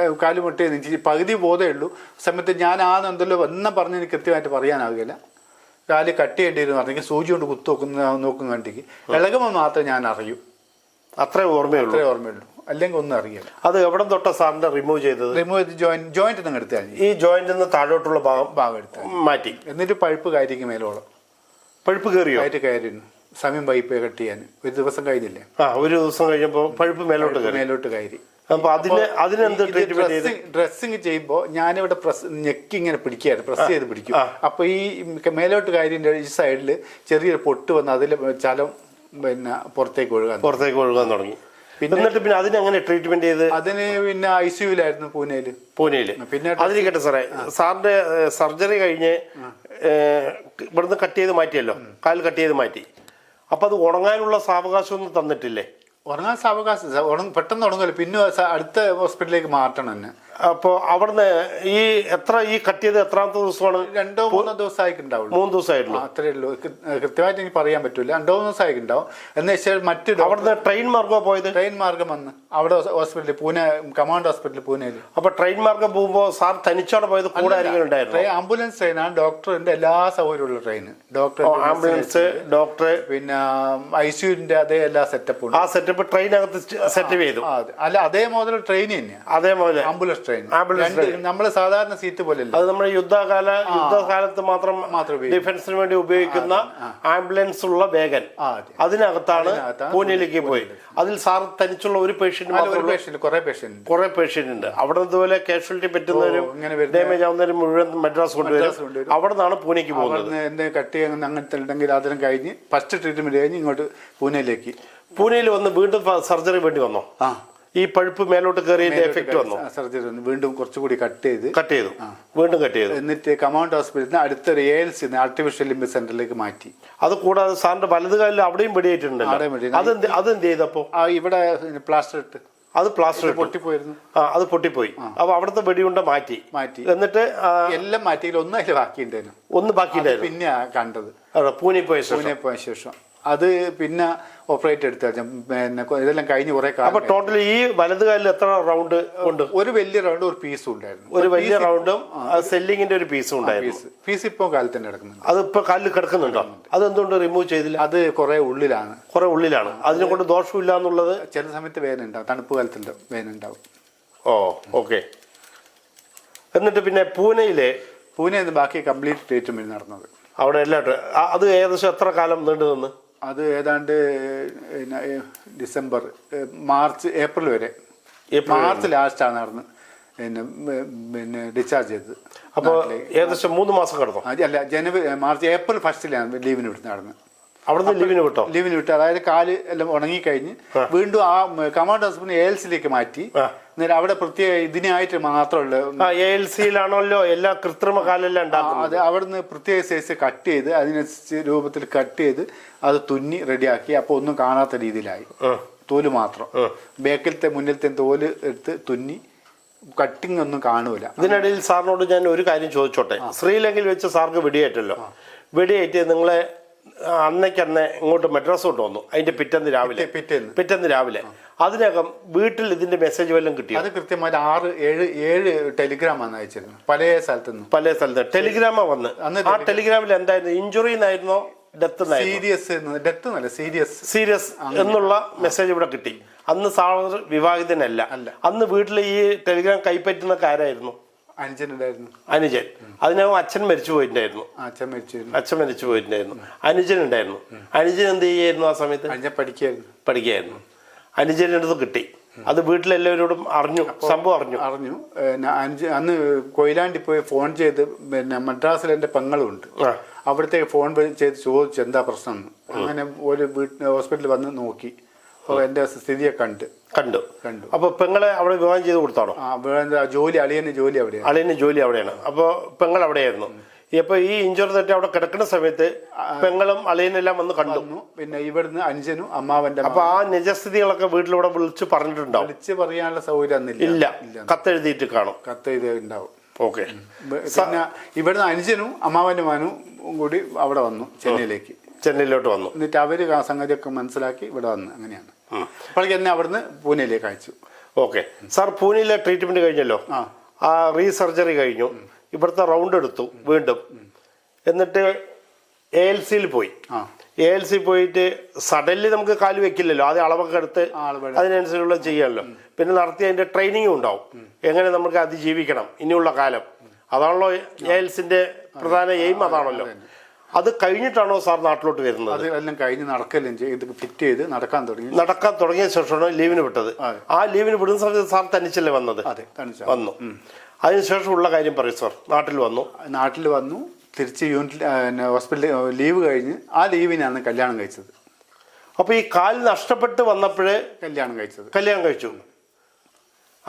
ഏഹ് കാൽ മുട്ടി എനിക്ക് പകുതി ബോധമേ ഉള്ളൂ. സമയത്ത് ഞാൻ ആ എന്തല്ലോ എന്നും പറഞ്ഞ് എനിക്ക് കൃത്യമായിട്ട് പറയാനാകില്ല കാൽ കട്ട് ചെയ്യേണ്ടി വരും പറഞ്ഞെങ്കിൽ സൂചി കൊണ്ട് കുത്തു നോക്കുന്ന നോക്കും കണ്ടിക്ക്. ഇളകുമ്പോൾ മാത്രമേ ഞാൻ അറിയൂ. അത്രേ ഓർമ്മയുള്ളൂ. അത്രേ ഓർമ്മയുള്ളൂ. അല്ലെങ്കിൽ ഒന്നും അറിയില്ല. അത് എവിടെ തൊട്ട സാറിന്റെ റിമൂവ് ചെയ്തത്? റിമൂവ് ചെയ്ത് ജോയിന്റ് ജോയിന്റ് നിങ്ങൾ എടുത്താൽ ഈ ജോയിന്റിൽ നിന്ന് താഴോട്ടുള്ള ഭാഗം ഭാഗം എടുത്താൽ മാറ്റി. എന്നിട്ട് പഴുപ്പ് കാര്യക്ക് മേലോളം. പഴുപ്പ് കയറിയോ? ആയിട്ട് കയറിയിരുന്നു സമയം വൈപ്പ് കട്ട് ചെയ്യാൻ ഒരു ദിവസം കഴിഞ്ഞില്ലേ? ആ ഒരു ദിവസം കഴിഞ്ഞപ്പോൾ പഴുപ്പ് മേലോട്ട് കയറി. മേലോട്ട് കയറി. അപ്പൊ അതിന് അതിനെന്ത് ട്രീറ്റ്മെന്റ് ചെയ്ത്? ഡ്രസ്സിങ് ചെയ്യുമ്പോൾ ഞാനിവിടെ പ്രസ് ഞെക്കി ഇങ്ങനെ പിടിക്കുകയാണ് പ്രസ് ചെയ്ത് പിടിക്കും. അപ്പൊ ഈ മേലോട്ട് കാര്യന്റെ ഈ സൈഡിൽ ചെറിയൊരു പൊട്ട് വന്ന് അതിൽ ചലം പിന്നെ പുറത്തേക്ക് ഒഴുകാൻ പുറത്തേക്ക് ഒഴുകാൻ തുടങ്ങി. എന്നിട്ട് പിന്നെ അതിനെങ്ങനെ ട്രീറ്റ്മെന്റ് ചെയ്ത്? അതിന് പിന്നെ ഐ സിയുലായിരുന്നു പൂനെയിൽ. പൂനെയിൽ. പിന്നെ അതിരിക്കട്ടെ സാറേ. സാറിന്റെ സർജറി കഴിഞ്ഞ് ഇവിടുന്ന് കട്ട് ചെയ്ത് മാറ്റിയല്ലോ. കാൽ കട്ട് ചെയ്ത് മാറ്റി. അപ്പൊ അത് ഉണങ്ങാനുള്ള സാവകാശം ഒന്നും തന്നിട്ടില്ലേ? ഉറങ്ങാൻ സാവകാശം പെട്ടെന്ന് ഉണങ്ങില്ല പിന്നെ അടുത്ത ഹോസ്പിറ്റലിലേക്ക് മാറ്റണം എന്നെ. അപ്പോ അവിടുന്ന് ഈ എത്ര ഈ കട്ടിയത് എത്രാമത്തെ ദിവസമാണ്? രണ്ടോ മൂന്നോ ദിവസമായിട്ടുണ്ടാവുള്ളൂ. മൂന്ന് ദിവസമായിട്ടുള്ളൂ. അത്രേ ഉള്ളൂ. കൃത്യമായിട്ട് എനിക്ക് പറയാൻ പറ്റൂല. രണ്ടോ മൂന്ന് ദിവസമായിട്ടുണ്ടാവും. എന്ന് വെച്ചാൽ മറ്റു അവിടുന്ന് ട്രെയിൻ മാർഗം പോയത്? ട്രെയിൻ മാർഗം വന്ന്. അവിടെ ഹോസ്പിറ്റലിൽ പൂനെ കമാൻഡ് ഹോസ്പിറ്റലിൽ പൂനെയിൽ. അപ്പൊ ട്രെയിൻ മാർഗം പോകുമ്പോൾ സാർ തനിച്ചോടെ പോയത്? കൂടെ ആരെങ്കിലും ഉണ്ടായിരുന്നു? ആംബുലൻസ് ട്രെയിനാണ് ഡോക്ടറിന്റെ എല്ലാ സൗകര്യമുള്ള ട്രെയിൻ. ഡോക്ടർ ആംബുലൻസ് ഡോക്ടർ പിന്നെ ഐ സിയുന്റെ അതേ എല്ലാ സെറ്റപ്പും ആ സെറ്റപ്പ് ട്രെയിനകത്ത് സെറ്റപ്പ് ചെയ്തു. അല്ല അതേ. മോഡൽ ട്രെയിൻ തന്നെയാണ് അതേ അതേപോലെ. Ambulance train. ആംബുലൻസ് നമ്മൾ സാധാരണ സീറ്റ് പോലെ അത് നമ്മുടെ യുദ്ധകാല യുദ്ധകാലത്ത് മാത്രം. ഡിഫൻസിന് വേണ്ടി ഉപയോഗിക്കുന്ന ആംബുലൻസ് ഉള്ള വേഗൻ. അതിനകത്താണ് പൂനെയിലേക്ക് പോയി. അതിൽ സാർ തനിച്ചുള്ള ഒരു പേഷ്യന്റ് കുറെ പേഷ്യന്റ് കുറെ പേഷ്യന്റ് ഉണ്ട്. അവിടെ ഇതുപോലെ കാഷ്വാലിറ്റി പറ്റുന്നവരും ഡാമേജ് ആവുന്നവരും മുഴുവൻ മദ്രാസ് കൊണ്ടുവരും. കൊണ്ടുവരും. അവിടെ നിന്നാണ് പൂനെക്ക് പോകുന്നത്. കട്ടി കട്ട് ചെയ്യുന്ന അങ്ങനത്തെ ഉണ്ടെങ്കിൽ അതിനും കഴിഞ്ഞ് ഫസ്റ്റ് ട്രീറ്റ്മെന്റ് കഴിഞ്ഞ് ഇങ്ങോട്ട് പൂനെയിലേക്ക്. പൂനെയിൽ വന്ന് വീണ്ടും സർജറി വേണ്ടി വന്നോ? ആ. ഈ പഴുപ്പ് മേലോട്ട് കയറിയതിന്റെ എഫക്ട് വന്നു. സർജറി വന്നു വീണ്ടും കുറച്ചുകൂടി കട്ട് ചെയ്ത്. കട്ട് ചെയ്തു. വീണ്ടും കട്ട് ചെയ്തു. എന്നിട്ട് കമാൻഡ് ഹോസ്പിറ്റലിൽ നിന്ന് അടുത്തൊരു A L C artificial limb സെന്ററിലേക്ക് മാറ്റി. അത് കൂടാതെ സാറിന്റെ വലതു കാലിൽ അവിടെയും വെടിയേറ്റിട്ടുണ്ടല്ലോ. അവിടെയും വെടി- അതെന്ത് അതെന്ത് ചെയ്തപ്പോ? ഇവിടെ പ്ലാസ്റ്റർ ഇട്ട്. അത് പ്ലാസ്റ്റർ. പൊട്ടിപ്പോയിരുന്നു. ആ അത് പൊട്ടിപ്പോയി. അപ്പൊ അവിടുത്തെ വെടിയുണ്ട മാറ്റി. മാറ്റി. എന്നിട്ട് എല്ലാം മാറ്റിയില്ല ഒന്നും അതിൽ ബാക്കിയുണ്ടായിരുന്നു. ഒന്ന് ബാക്കിയുണ്ടായിരുന്നു. പിന്നെ കണ്ടത്. പൂനെ പോയ ശേഷം. പൂനെ പോയ ശേഷം. അത് പിന്നെ ഓപ്പറേറ്റ് എടുത്ത പിന്നെ ഇതെല്ലാം കഴിഞ്ഞ് കുറെ കാലം അപ്പൊ ടോട്ടൽ ഈ വലത് കാലിൽ എത്ര റൗണ്ട് ഉണ്ട്? ഒരു വലിയ റൗണ്ട് ഒരു പീസും ഉണ്ടായിരുന്നു. ഒരു വലിയ റൗണ്ടും സെല്ലിങ്ങിന്റെ ഒരു പീസും ഉണ്ടായിരുന്നു. പീസ് ഇപ്പൊ കാലത്ത് തന്നെ കിടക്കുന്നുണ്ട്. അത് ഇപ്പൊ കാലിൽ കിടക്കുന്നുണ്ടോ? അത് എന്തുകൊണ്ട് റിമൂവ് ചെയ്തില്ല? അത് കുറെ ഉള്ളിലാണ്. കുറെ ഉള്ളിലാണ്. അതിനെ കൊണ്ട് ദോഷമില്ല എന്നുള്ളത്? ചില സമയത്ത് വേദന ഉണ്ടാവും. തണുപ്പ് കാലത്തിന്റെ വേദന ഉണ്ടാവും. Oh okay. എന്നിട്ട് പിന്നെ പൂനെയിലെ പൂനെ ബാക്കി കംപ്ലീറ്റ് ട്രീറ്റ്മെന്റ് നടന്നത്. അവിടെ എല്ലാം അത് ഏകദേശം എത്ര കാലം നീണ്ടു നിന്ന് അത് ഏതാണ്ട് ഡിസംബർ മാർച്ച് ഏപ്രിൽ വരെ. മാർച്ച് ലാസ്റ്റാണ് നടന്ന് പിന്നെ പിന്നെ ഡിസ്ചാർജ് ചെയ്തത് അപ്പോൾ ഏകദേശം മൂന്ന് മാസം കടന്നു? അല്ല ജനുവരി മാർച്ച് ഏപ്രിൽ ഫസ്റ്റിലാണ് ലീവിന് ഇവിടുന്ന് നടന്നത് അവിടുന്ന് ലീവിന് വിട്ടോ? ലീവിന് വിട്ടു. അതായത് കാൽ എല്ലാം ഉണങ്ങിക്കഴിഞ്ഞ് വീണ്ടും ആ കമാൻഡ് ഹോസ്പിറ്റൽ എൽസിലേക്ക് മാറ്റി. നേരെ അന്നേരം അവിടെ പ്രത്യേക ഇതിനായിട്ട് മാത്രമല്ല എ എൽ സിയിലാണല്ലോ എല്ലാ കൃത്രിമ കാലെല്ലാം അത് അവിടുന്ന് പ്രത്യേക സൈസ് കട്ട് ചെയ്ത് അതിനനുസരിച്ച് രൂപത്തിൽ കട്ട് ചെയ്ത് അത് തുന്നി റെഡിയാക്കി. അപ്പോൾ ഒന്നും കാണാത്ത രീതിയിലായി. തോൽ മാത്രം. ബേക്കിലത്തെ മുന്നിലത്തെ തോൽ എടുത്ത് തുന്നി. കട്ടിങ് ഒന്നും കാണൂല. ഇതിനിടയിൽ സാറിനോട് ഞാൻ ഒരു കാര്യം ചോദിച്ചോട്ടെ? ശ്രീലങ്കയിൽ വെച്ച് സാർക്ക് വെടിയേറ്റല്ലോ. വെടിയേറ്റ് നിങ്ങളെ അന്നേക്കന്നെ ഇങ്ങോട്ട് മെഡ്രാസോട്ട് വന്നു അതിന്റെ പിറ്റന്ന് രാവിലെ. പിറ്റന്ന്. രാവിലെ. അതിനകം വീട്ടിൽ ഇതിന്റെ മെസ്സേജ് വല്ലതും കിട്ടി അത് കൃത്യമായിട്ട് ആറ് ഏഴ് ഏഴ് ടെലിഗ്രാമാണ് അയച്ചിരുന്നത്. പല സ്ഥലത്തുനിന്ന്. പല സ്ഥലത്ത്. ടെലിഗ്രാമ വന്ന്. ആ ടെലിഗ്രാമിൽ എന്തായിരുന്നു? ഇഞ്ചുറി എന്നായിരുന്നോ? ഡെത്ത് സീരിയസ് ഡെത്ത് എന്നല്ല സീരിയസ് സീരിയസ് എന്നുള്ള മെസ്സേജ് ഇവിടെ കിട്ടി. അന്ന് സാർ വിവാഹിതനല്ല. അന്ന് വീട്ടിൽ ഈ ടെലിഗ്രാം കൈപ്പറ്റുന്ന ആരായിരുന്നു അനുജനുണ്ടായിരുന്നു. അനുജൻ. അതിനകം അച്ഛൻ മരിച്ചു പോയിട്ടുണ്ടായിരുന്നു. അച്ഛൻ മരിച്ചിരുന്നു. അച്ഛൻ മരിച്ചു പോയിട്ടുണ്ടായിരുന്നു. അനുജൻ ഉണ്ടായിരുന്നു അനുജൻ എന്ത് ചെയ്യായിരുന്നു ആ സമയത്ത്? അനുജൻ പഠിക്കായിരുന്നു പഠിക്കുകയായിരുന്നു. അനുജന്റെ അടുത്ത് കിട്ടി. അത് വീട്ടിലെല്ലാവരോടും അറിഞ്ഞു സംഭവം അറിഞ്ഞു. അറിഞ്ഞു. അന്ന് കൊയിലാണ്ടി പോയി ഫോൺ ചെയ്ത് പിന്നെ മദ്രാസിൽ എന്റെ പെങ്ങളുണ്ട്. അവിടുത്തെ അവിടത്തേക്ക് ഫോൺ ചെയ്ത് ചോദിച്ചു എന്താ പ്രശ്നം? അങ്ങനെ ഒരു വീട്ടിൽ ഹോസ്പിറ്റലിൽ വന്ന് നോക്കി. എന്റെ സ്ഥിതിയെ കണ്ട്. കണ്ടു. കണ്ടു. അപ്പൊ പെങ്ങളെ അവിടെ വിവാഹം ചെയ്ത് കൊടുത്താണോ? ആ ജോലി അളിയന് ജോലി അവിടെയാണ് അളിയന് ജോലി അവിടെയാണ്. അപ്പോൾ പെങ്ങൾ അവിടെയായിരുന്നു. അപ്പൊ ഈ ഇഞ്ചോർ തട്ടി അവിടെ കിടക്കുന്ന സമയത്ത് പെങ്ങളും അളിയനെല്ലാം വന്ന് കണ്ടു. പിന്നെ ഇവിടുന്ന് അഞ്ചനും അമ്മാവന്റെ അപ്പൊ ആ നിജസ്ഥിതികളൊക്കെ വീട്ടിലൂടെ വിളിച്ച് പറഞ്ഞിട്ടുണ്ടാവും. വിളിച്ച് പറയാനുള്ള സൗകര്യം ഇല്ല. കത്തെഴുതിയിട്ട് കാണും. കത്തെഴുതിണ്ടാവും ഓക്കെ. പിന്നെ ഇവിടുന്ന് അഞ്ചനും അമ്മാവന്റെ മാനും കൂടി അവിടെ വന്നു ചെന്നൈയിലേക്ക്. ചെന്നൈയിലോട്ട് വന്നു. എന്നിട്ട് അവർ ആ സംഗതിയൊക്കെ മനസ്സിലാക്കി ഇവിടെ വന്ന്. അങ്ങനെയാണ്. അപ്പോഴേക്ക് എന്നെ അവിടുന്ന് പൂനെയിലേക്ക് അയച്ചു. ഓക്കെ. സാർ പൂനെയിലെ ട്രീറ്റ്മെന്റ് കഴിഞ്ഞല്ലോ? ആ. റീസർജറി കഴിഞ്ഞു. ഇവിടുത്തെ റൗണ്ട് എടുത്തു വീണ്ടും. എന്നിട്ട് എ എൽ സിയിൽ പോയി. എ എൽ സി പോയിട്ട് സഡൻലി നമുക്ക് കാൽ വെക്കില്ലല്ലോ. ആദ്യം അളവൊക്കെ എടുത്ത്. അതിനനുസരിച്ചുള്ള ചെയ്യാമല്ലോ പിന്നെ നടത്തി അതിന്റെ ട്രെയിനിങ്ങും ഉണ്ടാവും. എങ്ങനെ നമുക്ക് അതിജീവിക്കണം? ഇനിയുള്ള കാലം. അതാണല്ലോ എ എൽ സിന്റെ പ്രധാന എയിം അതാണല്ലോ. അത് കഴിഞ്ഞിട്ടാണോ സാർ നാട്ടിലോട്ട് വരുന്നത്? അതെല്ലാം കഴിഞ്ഞ് നടക്കലും ചെയ്ത് ഫിറ്റ് ചെയ്ത് നടക്കാൻ തുടങ്ങി. നടക്കാൻ തുടങ്ങിയ ശേഷമാണ് ലീവിന് വിട്ടത്. ആ. ലീവിന് വിടുന്ന സമയത്ത് സാർ തനിച്ചല്ലേ വന്നത്? അതെ വന്നു. അതിനുശേഷമുള്ള കാര്യം പറയും സാർ. നാട്ടിൽ വന്നു. നാട്ടിൽ വന്നു. തിരിച്ച് യൂണിറ്റിൽ ഹോസ്പിറ്റലിൽ ലീവ് കഴിഞ്ഞ് ആ ലീവിനാണ് കല്യാണം കഴിച്ചത്. അപ്പോൾ ഈ കാൽ നഷ്ടപ്പെട്ട് വന്നപ്പോഴേ കല്യാണം കഴിച്ചത്. കല്യാണം കഴിച്ചു.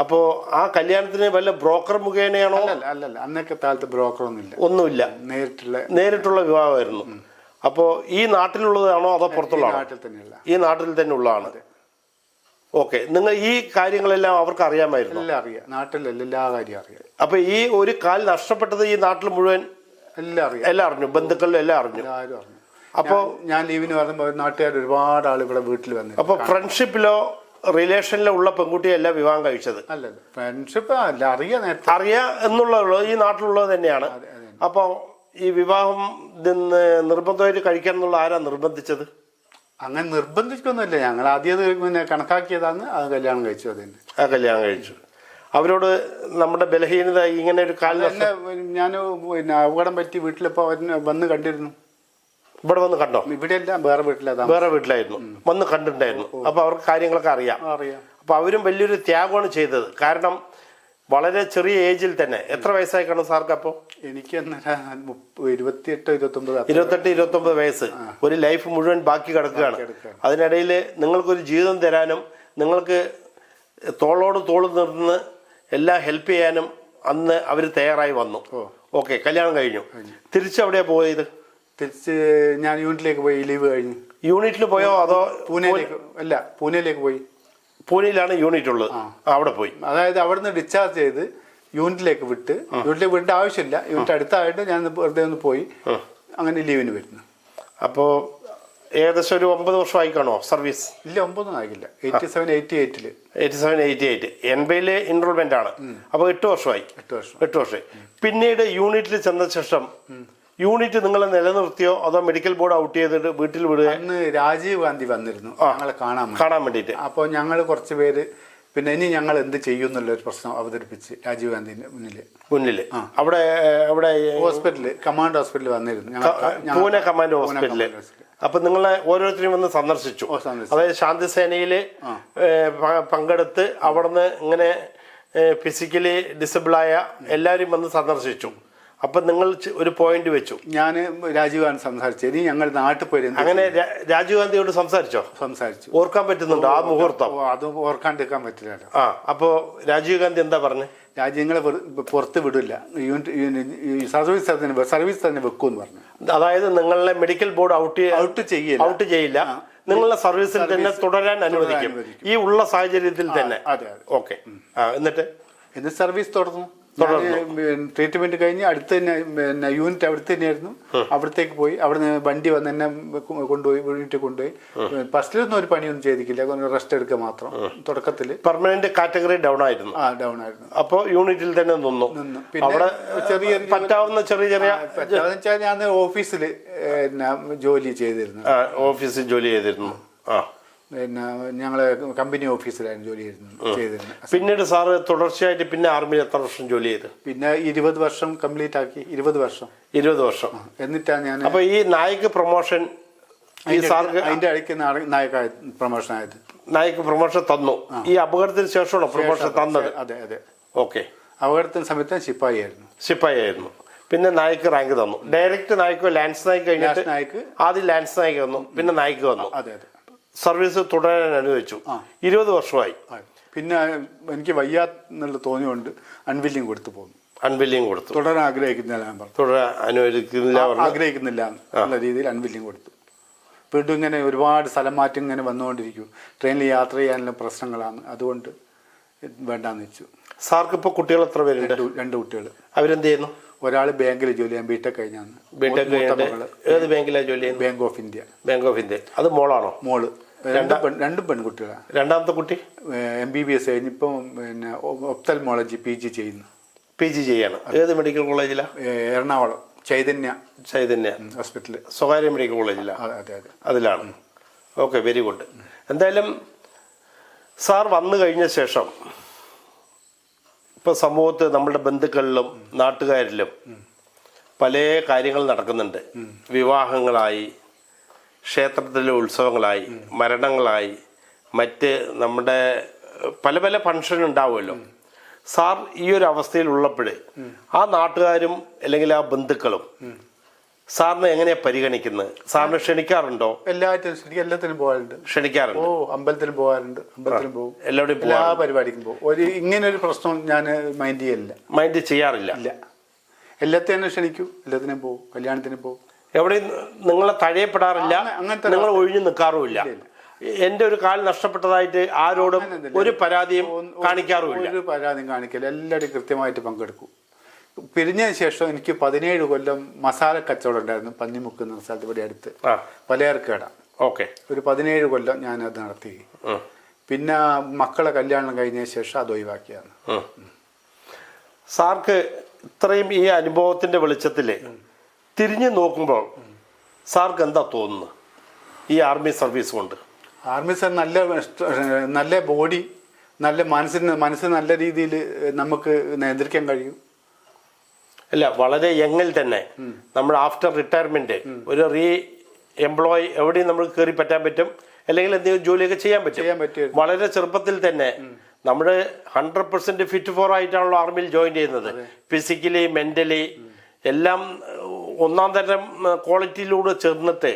അപ്പോ ആ കല്യാണത്തിന് വല്ല ബ്രോക്കർ മുഖേനയാണോ? അല്ലല്ല അല്ലല്ല അന്നൊക്കെ കാലത്ത് ബ്രോക്കർ ഒന്നുമില്ല. ഒന്നുമില്ല നേരിട്ടുള്ള നേരിട്ടുള്ള വിവാഹമായിരുന്നു. അപ്പോ ഈ നാട്ടിലുള്ളതാണോ അതോ പുറത്തുള്ളതാണോ? നാട്ടിൽ തന്നെയുള്ള ഈ നാട്ടിൽ തന്നെ ഉള്ളതാണ് ഓക്കെ. നിങ്ങൾ ഈ കാര്യങ്ങളെല്ലാം അവർക്ക് അറിയാമായിരുന്നു എല്ലാം അറിയാം. നാട്ടിലല്ല എല്ലാ കാര്യം അറിയാം. അപ്പൊ ഈ ഒരു കാൽ നഷ്ടപ്പെട്ടത് ഈ നാട്ടിൽ മുഴുവൻ എല്ലാം അറിയാം. എല്ലാം അറിഞ്ഞു. ബന്ധുക്കളിലും എല്ലാം അറിഞ്ഞു. എല്ലാവരും അറിഞ്ഞു. അപ്പോ ഞാൻ- ഞാൻ ലീവിന് പറഞ്ഞപ്പോ നാട്ടുകാർ ഒരുപാട് ആൾ ഇവിടെ വീട്ടിൽ വന്നു അപ്പൊ ഫ്രണ്ട്ഷിപ്പിലോ റിലേഷനിലോ ഉള്ള പെൺകുട്ടിയല്ല വിവാഹം കഴിച്ചത്. അല്ലല്ല ഫ്രണ്ട്ഷിപ്പ് അല്ല അറിയാം നേരത്തെ. അറിയാ എന്നുള്ളത് ഈ നാട്ടിലുള്ളത് തന്നെയാണ്. അപ്പോൾ ഈ വിവാഹം നിന്ന് നിർബന്ധമായിട്ട് കഴിക്കാൻ എന്നുള്ള ആരാ നിർബന്ധിച്ചത്? അങ്ങനെ നിർബന്ധിക്കൊന്നുമില്ല ഞങ്ങൾ ആദ്യം പിന്നെ കണക്കാക്കിയതാണ്. അത് കല്യാണം കഴിച്ചു അതിന്. ആ കല്യാണം കഴിച്ചു. അവരോട് നമ്മുടെ ബലഹീനത ഇങ്ങനെ ഒരു കാലം ഞാൻ പിന്നെ അപകടം പറ്റി വീട്ടിലിപ്പോൾ വന്ന് കണ്ടിരുന്നു. ഇവിടെ വന്ന് കണ്ടോ? ഇവിടെ എല്ലാം വേറെ വീട്ടിലാണ് വേറെ വീട്ടിലായിരുന്നു. വന്ന് കണ്ടിട്ടുണ്ടായിരുന്നു. അപ്പൊ അവർക്ക് കാര്യങ്ങളൊക്കെ അറിയാം. അറിയാം. അപ്പൊ അവരും വലിയൊരു ത്യാഗമാണ് ചെയ്തത്. കാരണം വളരെ ചെറിയ ഏജിൽ തന്നെ. എത്ര വയസ്സായി കാണും സാർക്ക് അപ്പോൾ എനിക്ക് ഇരുപത്തിയെട്ട് ഇരുപത്തി ഒമ്പത് ഇരുപത്തൊമ്പത് അത്ര. ഇരുപത്തെട്ട് ഇരുപത്തൊമ്പത് വയസ്സ്. ഒരു ലൈഫ് മുഴുവൻ ബാക്കി കിടക്കുകയാണ്. അതിനിടയിൽ അതിനിടയിൽ നിങ്ങൾക്കൊരു ജീവിതം തരാനും നിങ്ങൾക്ക് തോളോട് തോൾ നിർന്ന് എല്ലാം ഹെൽപ്പ് ചെയ്യാനും അന്ന് അവർ തയ്യാറായി വന്നു. ഓക്കെ കല്യാണം കഴിഞ്ഞു. തിരിച്ചവിടെയാണ് പോയത്? തിരിച്ച് ഞാൻ യൂണിറ്റിലേക്ക് പോയി ലീവ് കഴിഞ്ഞു. യൂണിറ്റിൽ പോയോ അതോ പൂനെയിലേക്ക്? അല്ല പൂനെയിലേക്ക് പോയി. പൂനെയിലാണ് യൂണിറ്റ് ഉള്ളത് അവിടെ പോയി. അതായത് അവിടുന്ന് ഡിസ്ചാർജ് ചെയ്ത് യൂണിറ്റിലേക്ക് വിട്ട്. യൂണിറ്റിലേക്ക് വിടേണ്ട ആവശ്യമില്ല. യൂണിറ്റ് അടുത്തായിട്ട് ഞാൻ വെറുതെ ഒന്ന് പോയി അങ്ങനെ ലീവിന് വരുന്നു. അപ്പോൾ ഏകദേശം ഒരു ഒമ്പത് വർഷമായി കാണോ സർവീസ്? ഇല്ല ഒമ്പതൊന്നും ആയിക്കില്ല eighty seven eighty എയ്റ്റിൽ. Eighty seven eighty eight. എൺപതിലെ enrolment ആണ്. അപ്പോൾ എട്ട് വർഷമായി. എട്ട് വർഷം. എട്ട് വർഷമായി. പിന്നീട് യൂണിറ്റിൽ ചെന്ന ശേഷം യൂണിറ്റ് നിങ്ങളെ നിലനിർത്തിയോ അതോ മെഡിക്കൽ ബോർഡ് ഔട്ട് ചെയ്തിട്ട് വീട്ടിൽ വിടുക? അന്ന് രാജീവ് ഗാന്ധി വന്നിരുന്നു. ഞങ്ങളെ കാണാൻ വേണ്ടി. കാണാൻ വേണ്ടിയിട്ട്. അപ്പോൾ ഞങ്ങൾ കുറച്ച് പേര് പിന്നെ ഇനി ഞങ്ങൾ എന്ത് ചെയ്യും എന്നുള്ള ഒരു പ്രശ്നം അവതരിപ്പിച്ച് രാജീവ് ഗാന്ധിന്റെ മുന്നിൽ മുന്നിൽ അവിടെ അവിടെ ഹോസ്പിറ്റലിൽ കമാൻഡ് ഹോസ്പിറ്റലിൽ വന്നിരുന്നു. ഞങ്ങൾ ഞങ്ങൾ- പൂനെ കമാൻഡ് പൂനെ ഹോസ്പിറ്റലിൽ കമാൻഡ് ഹോസ്പിറ്റലിൽ. അപ്പൊ നിങ്ങളെ ഓരോരുത്തരും വന്ന് സന്ദർശിച്ചു. ഓ, സന്ദർശിച്ചു. അതായത് ശാന്തിസേനയിൽ പങ്കെടുത്ത് അവിടുന്ന് ഇങ്ങനെ ഫിസിക്കലി ഡിസബിളായ എല്ലാവരും വന്ന് സന്ദർശിച്ചു. അപ്പൊ നിങ്ങൾ ഒരു പോയിന്റ് വെച്ചു. ഞാൻ രാജീവ് ഗാന്ധി സംസാരിച്ചു. ഇനി ഞങ്ങൾ നാട്ടിൽ പോയി അങ്ങനെ രാജീവ് ഗാന്ധിയോട് സംസാരിച്ചോ? സംസാരിച്ചു. ഓർക്കാൻ പറ്റുന്നുണ്ടോ ആ മുഹൂർത്തം? അത് ഓർക്കാണ്ടിരിക്കാൻ പറ്റില്ല ആ അപ്പോ രാജീവ് ഗാന്ധി എന്താ പറഞ്ഞേ? രാജ്യങ്ങളെ പുറത്ത് വിടില്ല. സർവീസ് തന്നെ സർവീസ് തന്നെ വെക്കും പറഞ്ഞു. അതായത് നിങ്ങളുടെ മെഡിക്കൽ ബോർഡ് ഔട്ട് ഔട്ട് ചെയ്യില്ല. ഔട്ട് ചെയ്യില്ല. നിങ്ങളുടെ സർവീസിൽ തന്നെ തുടരാൻ അനുവദിക്കും. ഈ ഉള്ള സാഹചര്യത്തിൽ തന്നെ. ഓക്കെ എന്നിട്ട്? എന്നിട്ട് സർവീസ് തുടർന്നു. ട്രീറ്റ്മെന്റ് കഴിഞ്ഞ് അടുത്ത് തന്നെ പിന്നെ യൂണിറ്റ് അവിടുത്തെ തന്നെയായിരുന്നു. അവിടത്തേക്ക് പോയി. അവിടുന്ന് വണ്ടി വന്ന് എന്നെ കൊണ്ടുപോയി യൂണിറ്റ് കൊണ്ടുപോയി. ഫസ്റ്റിലൊന്നും ഒരു പണിയൊന്നും ചെയ്തിക്കില്ല റെസ്റ്റ് എടുക്കുക മാത്രം. തുടക്കത്തിൽ പെർമനന്റ് കാറ്റഗറി ഡൗൺ ആയിരുന്നു. ആ ഡൗൺ ആയിരുന്നു. അപ്പോ യൂണിറ്റിൽ തന്നെ നിന്നു. നിന്നു. പിന്നെ ചെറിയ പറ്റാവുന്ന ചെറിയ ചെറിയ വെച്ചാൽ ഞാൻ ഓഫീസിൽ ജോലി ചെയ്തിരുന്നു. ഓഫീസിൽ ജോലി ചെയ്തിരുന്നു. ആ. പിന്നെ ഞങ്ങൾ കമ്പനി ഓഫീസിലായിരുന്നു ജോലി ചെയ്തിരുന്നത് ചെയ്തിരുന്നത്. പിന്നീട് സാറ് തുടർച്ചയായിട്ട് പിന്നെ ആർമിയിൽ എത്ര വർഷം ജോലി ചെയ്തു? പിന്നെ ഇരുപത് വർഷം കംപ്ലീറ്റ് ആക്കി ഇരുപത് വർഷം. ഇരുപത് വർഷം. എന്നിട്ടാണ് ഞാൻ അപ്പൊ ഈ നായിക് പ്രൊമോഷൻ ഈ സാർക്ക് അതിന്റെ ഇടയ്ക്ക് നായക പ്രൊമോഷൻ ആയത്. നായിക് പ്രൊമോഷൻ തന്നു. ഈ അപകടത്തിന് ശേഷമാണോ പ്രൊമോഷൻ തന്നത്? അതെ അതെ. ഓക്കെ അപകടത്തിന് സമയത്ത് ശിപ്പായി ആയിരുന്നു. ശിപ്പായി ആയിരുന്നു. പിന്നെ നായിക്ക് റാങ്ക് തന്നു. ഡയറക്റ്റ് നായിക്കോ ലാൻസ് നായിക്ക് കഴിഞ്ഞിട്ട് ലാൻസ് നായിക്ക് ആദ്യം ലാൻസ് നായിക്ക് വന്നു പിന്നെ നായിക്ക് വന്നു. അതെ അതെ. സർവീസ് തുടരാൻ അനുവദിച്ചു. ഇരുപത് വർഷമായി. പിന്നെ എനിക്ക് വയ്യാന്നുള്ള തോന്നിയുകൊണ്ട് അൺവില്ലിങ് കൊടുത്തു പോകുന്നു അൺവില്ലിങ് കൊടുത്തു. തുടരാൻ ആഗ്രഹിക്കുന്നില്ല ഞാൻ പറഞ്ഞു. തുടരാൻ അനുവദിക്കുന്നില്ല ആഗ്രഹിക്കുന്നില്ല എന്നുള്ള രീതിയിൽ അൺവില്ലിങ് കൊടുത്തു. വീണ്ടും ഇങ്ങനെ ഒരുപാട് സ്ഥലം മാറ്റം ഇങ്ങനെ വന്നുകൊണ്ടിരിക്കും. ട്രെയിനിൽ യാത്ര ചെയ്യാനുള്ള പ്രശ്നങ്ങളാണ്. അതുകൊണ്ട് വേണ്ടാന്ന് വെച്ചു. സാർക്ക് ഇപ്പോൾ കുട്ടികൾ എത്ര പേരുണ്ട്? രണ്ട് രണ്ട് കുട്ടികൾ അവരെന്ത് ചെയ്യുന്നു? ഒരാൾ ബാങ്കിൽ ജോലി ചെയ്യാൻ ബിടെക് കഴിഞ്ഞാണ് ബിടെക് ഏത് ബാങ്കിലാണ് ജോലി ചെയ്യുന്നത്? Bank of India Bank of India അത് മോളാണോ? മോൾ. രണ്ട് പെൺ രണ്ടും പെൺകുട്ടികളാണ് രണ്ടാമത്തെ കുട്ടി? എം ബി ബി എസ് കഴിഞ്ഞിപ്പം പിന്നെ ഒപ്തൽമോളജി പി ജി ചെയ്യുന്നു. പി ജി ചെയ്യാണ്. ഏത് മെഡിക്കൽ കോളേജിലാണ് എറണാകുളം. ചൈതന്യ. ചൈതന്യ. ഹോസ്പിറ്റൽ സ്വകാര്യ മെഡിക്കൽ കോളേജിലാണ് അതെ അതെ അതിലാണ്. ഓക്കെ വെരി ഗുഡ് എന്തായാലും സാർ വന്നു കഴിഞ്ഞ ശേഷം ഇപ്പൊ സമൂഹത്ത് നമ്മുടെ ബന്ധുക്കളിലും നാട്ടുകാരിലും പല കാര്യങ്ങൾ നടക്കുന്നുണ്ട്. വിവാഹങ്ങളായി ക്ഷേത്രത്തിലെ ഉത്സവങ്ങളായി മരണങ്ങളായി മറ്റ് നമ്മുടെ പല പല ഫംഗ്ഷൻ ഉണ്ടാവുമല്ലോ. സാർ ഈ ഒരു അവസ്ഥയിൽ ഉള്ളപ്പോഴേ ആ നാട്ടുകാരും അല്ലെങ്കിൽ ആ ബന്ധുക്കളും സാറിനെ എങ്ങനെയാ പരിഗണിക്കുന്നത് സാറിന് ക്ഷണിക്കാറുണ്ടോ? എല്ലാറ്റും ശരിക്കും എല്ലാത്തിനും പോകാറുണ്ട്. ക്ഷണിക്കാറുണ്ട്. ഓ അമ്പലത്തിലും പോകാറുണ്ട്. അമ്പലത്തിലും പോകും. എല്ലാവരും എല്ലാ പരിപാടിക്കും പോകും. ഒരു ഇങ്ങനെ ഒരു പ്രശ്നം ഞാൻ മൈൻഡ് ചെയ്യലില്ല. മൈൻഡ് ചെയ്യാറില്ല. ഇല്ല. എല്ലാത്തിനും ക്ഷണിക്കും. എല്ലാത്തിനും പോകും. കല്യാണത്തിനും പോകും. എവിടെയും നിങ്ങളെ തഴയപ്പെടാറില്ല. അങ്ങ- അങ്ങനത്തെ നിങ്ങൾ ഒഴിഞ്ഞു നിൽക്കാറുമില്ല. എന്റെ ഒരു കാൽ നഷ്ടപ്പെട്ടതായിട്ട് ആരോടും ഒരു പരാതിയും കാണിക്കാറുമില്ല. ഒരു പരാതിയും കാണിക്കില്ല എല്ലാവരും കൃത്യമായിട്ട് പങ്കെടുക്കും. പിരിഞ്ഞതിന് ശേഷം എനിക്ക് പതിനേഴ് കൊല്ലം മസാല കച്ചവടം ഉണ്ടായിരുന്നു പന്നിമുക്ക് എന്ന സ്ഥലത്ത് ഇവിടെ അടുത്ത്. പലചരക്കേട ഓക്കെ. ഒരു പതിനേഴ് കൊല്ലം അത് നടത്തി. പിന്നെ മക്കളെ കല്യാണം കഴിഞ്ഞതിന് ശേഷം അത് ഒഴിവാക്കിയാണ് സാർക്ക് ഇത്രയും ഈ അനുഭവത്തിന്റെ വെളിച്ചത്തിൽ തിരിഞ്ഞു നോക്കുമ്പോൾ സാർക്ക് എന്താ തോന്നുന്നു? ഈ ആർമി സർവീസ് കൊണ്ട്. ആർമി സർ നല്ല നല്ല ബോഡി നല്ല മനസ്സിന് മനസ്സ് നല്ല രീതിയിൽ നമുക്ക് നിയന്ത്രിക്കാൻ കഴിയും. അല്ല വളരെ യങ്ങിൽ തന്നെ. നമ്മൾ ആഫ്റ്റർ റിട്ടയർമെന്റ് ഒരു റീ എംപ്ലോയി എവിടെയും നമ്മൾ കയറി പറ്റാൻ പറ്റും. അല്ലെങ്കിൽ എന്തെങ്കിലും ജോലിയൊക്കെ ചെയ്യാൻ പറ്റും. വളരെ ചെറുപ്പത്തിൽ തന്നെ നമ്മൾ ഹൺഡ്രഡ് പെർസെന്റ് ഫിറ്റ് ഫോർ ആയിട്ടാണല്ലോ ആർമിയിൽ ജോയിൻ ചെയ്യുന്നത്. ഫിസിക്കലി മെന്റലി എല്ലാം ഒന്നാം തരം ക്വാളിറ്റിയിലൂടെ ചേർന്നിട്ട്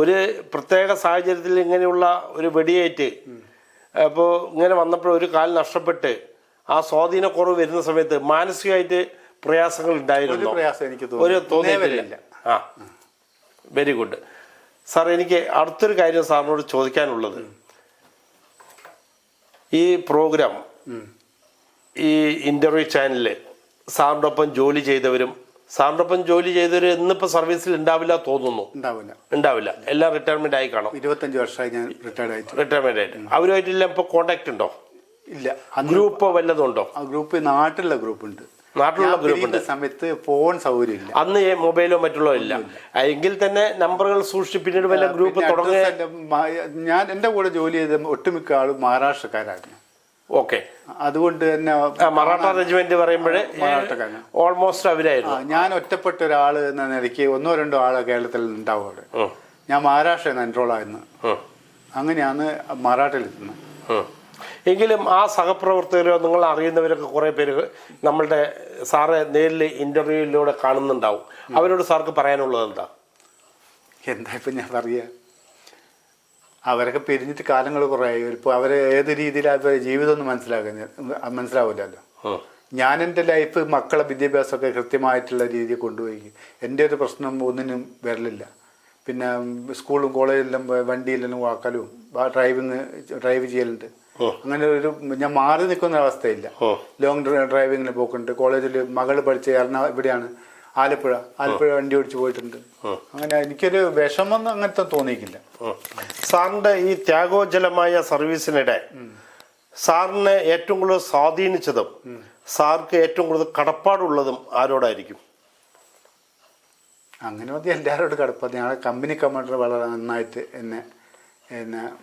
ഒരു പ്രത്യേക സാഹചര്യത്തിൽ ഇങ്ങനെയുള്ള ഒരു വെടിയേറ്റ് അപ്പോൾ ഇങ്ങനെ വന്നപ്പോൾ ഒരു കാൽ നഷ്ടപ്പെട്ട് ആ സ്വാധീനക്കുറവ് വരുന്ന സമയത്ത് മാനസികമായിട്ട് പ്രയാസങ്ങൾ ഉണ്ടായിരുന്നു. പ്രയാസം എനിക്ക് ഒരു തോന്നിയില്ല ആ. വെരി ഗുഡ് സാർ എനിക്ക് അടുത്തൊരു കാര്യം സാറിനോട് ചോദിക്കാനുള്ളത്. ഈ പ്രോഗ്രാം ഈ ഇന്റർവ്യൂ ചാനലിൽ സാറിന്റെ ഒപ്പം ജോലി ചെയ്തവരും സാറിന്റെ ഒപ്പം ജോലി ചെയ്തവർ ഇന്നിപ്പോൾ സർവീസിൽ ഉണ്ടാവില്ല തോന്നുന്നു. ഉണ്ടാവില്ല. ഉണ്ടാവില്ല. എല്ലാം റിട്ടയർമെന്റ് ആയി കാണും. ഇരുപത്തഞ്ച് വർഷമായി ഞാൻ റിട്ടയർഡ് ആയിട്ട്. റിട്ടയർമെന്റ് ആയിട്ട്. അവരുമായിട്ടെല്ലാം ഇപ്പോൾ കോണ്ടാക്ട് ഉണ്ടോ? ഇല്ല. ഗ്രൂപ്പ് വല്ലതും ഉണ്ടോ? ആ ഗ്രൂപ്പ് നാട്ടിലുള്ള ഗ്രൂപ്പ് ഉണ്ട്. നാട്ടിലുള്ള ഞാൻ ഗ്രൂപ്പ് ഉണ്ട് സമയത്ത് ഫോൺ സൗകര്യം അന്ന് ഈ മൊബൈലോ മറ്റുള്ളോ ഇല്ല. എങ്കിൽ തന്നെ നമ്പറുകൾ സൂക്ഷിച്ച് പിന്നീട് വല്ല ഗ്രൂപ്പ് തുടങ്ങി ഞാൻ എന്റെ കൂടെ ജോലി ചെയ്ത ഒട്ടുമിക്ക ആളും മഹാരാഷ്ട്രക്കാരായിരുന്നു ഓക്കെ. അതുകൊണ്ട് തന്നെ മറാഠ റെജിമെന്റ് പറയുമ്പോഴേ. ഓൾമോസ്റ്റ് അവരായിരുന്നു. ഞാൻ ഒറ്റപ്പെട്ട ഒരാൾ എന്ന നിലയ്ക്ക് ഒന്നോ രണ്ടോ ആൾ കേരളത്തിൽ ഉണ്ടാവും അവിടെ. ഞാൻ മഹാരാഷ്ട്രയിൽ എൻറോൾ ആയിരുന്നു. അങ്ങനെയാണ് മറാഠയിൽ എത്തുന്നത്. എങ്കിലും ആ സഹപ്രവർത്തകരോ നിങ്ങൾ അറിയുന്നവരൊക്കെ കുറേ പേര് നമ്മളുടെ സാറെ നേരിൽ ഇന്റർവ്യൂയിലൂടെ കാണുന്നുണ്ടാവും. അവരോട് സാർക്ക് പറയാനുള്ളത് എന്താ? എന്താ ഇപ്പം ഞാൻ പറയുക അവരൊക്കെ പിരിഞ്ഞിട്ട് കാലങ്ങൾ കുറേ ഇപ്പോൾ അവർ ഏത് രീതിയിലാണ് അവരുടെ ജീവിതം ഒന്നും മനസ്സിലാക്കുന്നത് മനസ്സിലാവില്ലല്ലോ. ഞാൻ എന്റെ ലൈഫ് മക്കളെ വിദ്യാഭ്യാസമൊക്കെ കൃത്യമായിട്ടുള്ള രീതിയിൽ കൊണ്ടുപോയി. എന്റെ ഒരു പ്രശ്നം ഒന്നിനും വരലില്ല. പിന്നെ സ്കൂളും കോളേജിലും വണ്ടിയിലെല്ലാം വാക്കലും ഡ്രൈവിങ് ഡ്രൈവ് ചെയ്യലുണ്ട്. അങ്ങനെ ഒരു ഞാൻ മാറി നിൽക്കുന്ന അവസ്ഥയില്ല. ലോങ് ഡ്രൈവിങ്ങിന് പോക്കുണ്ട്. കോളേജിൽ മകൾ പഠിച്ച എറണാകുളം ഇവിടെയാണ്. ആലപ്പുഴ. ആലപ്പുഴ വണ്ടി ഓടിച്ച് പോയിട്ടുണ്ട്. അങ്ങനെ എനിക്കൊരു വിഷമം അങ്ങനത്തെ തോന്നിയിക്കില്ല സാറിന്റെ ഈ ത്യാഗോജലമായ സർവീസിനിടെ സാറിനെ ഏറ്റവും കൂടുതൽ സ്വാധീനിച്ചതും സാർക്ക് ഏറ്റവും കൂടുതൽ കടപ്പാടുള്ളതും ആരോടായിരിക്കും? അങ്ങനെ മതി. എല്ലാവരോടും കടപ്പാട്. ഞങ്ങളുടെ കമ്പനി കമാൻഡർ വളരെ നന്നായിട്ട് എന്നെ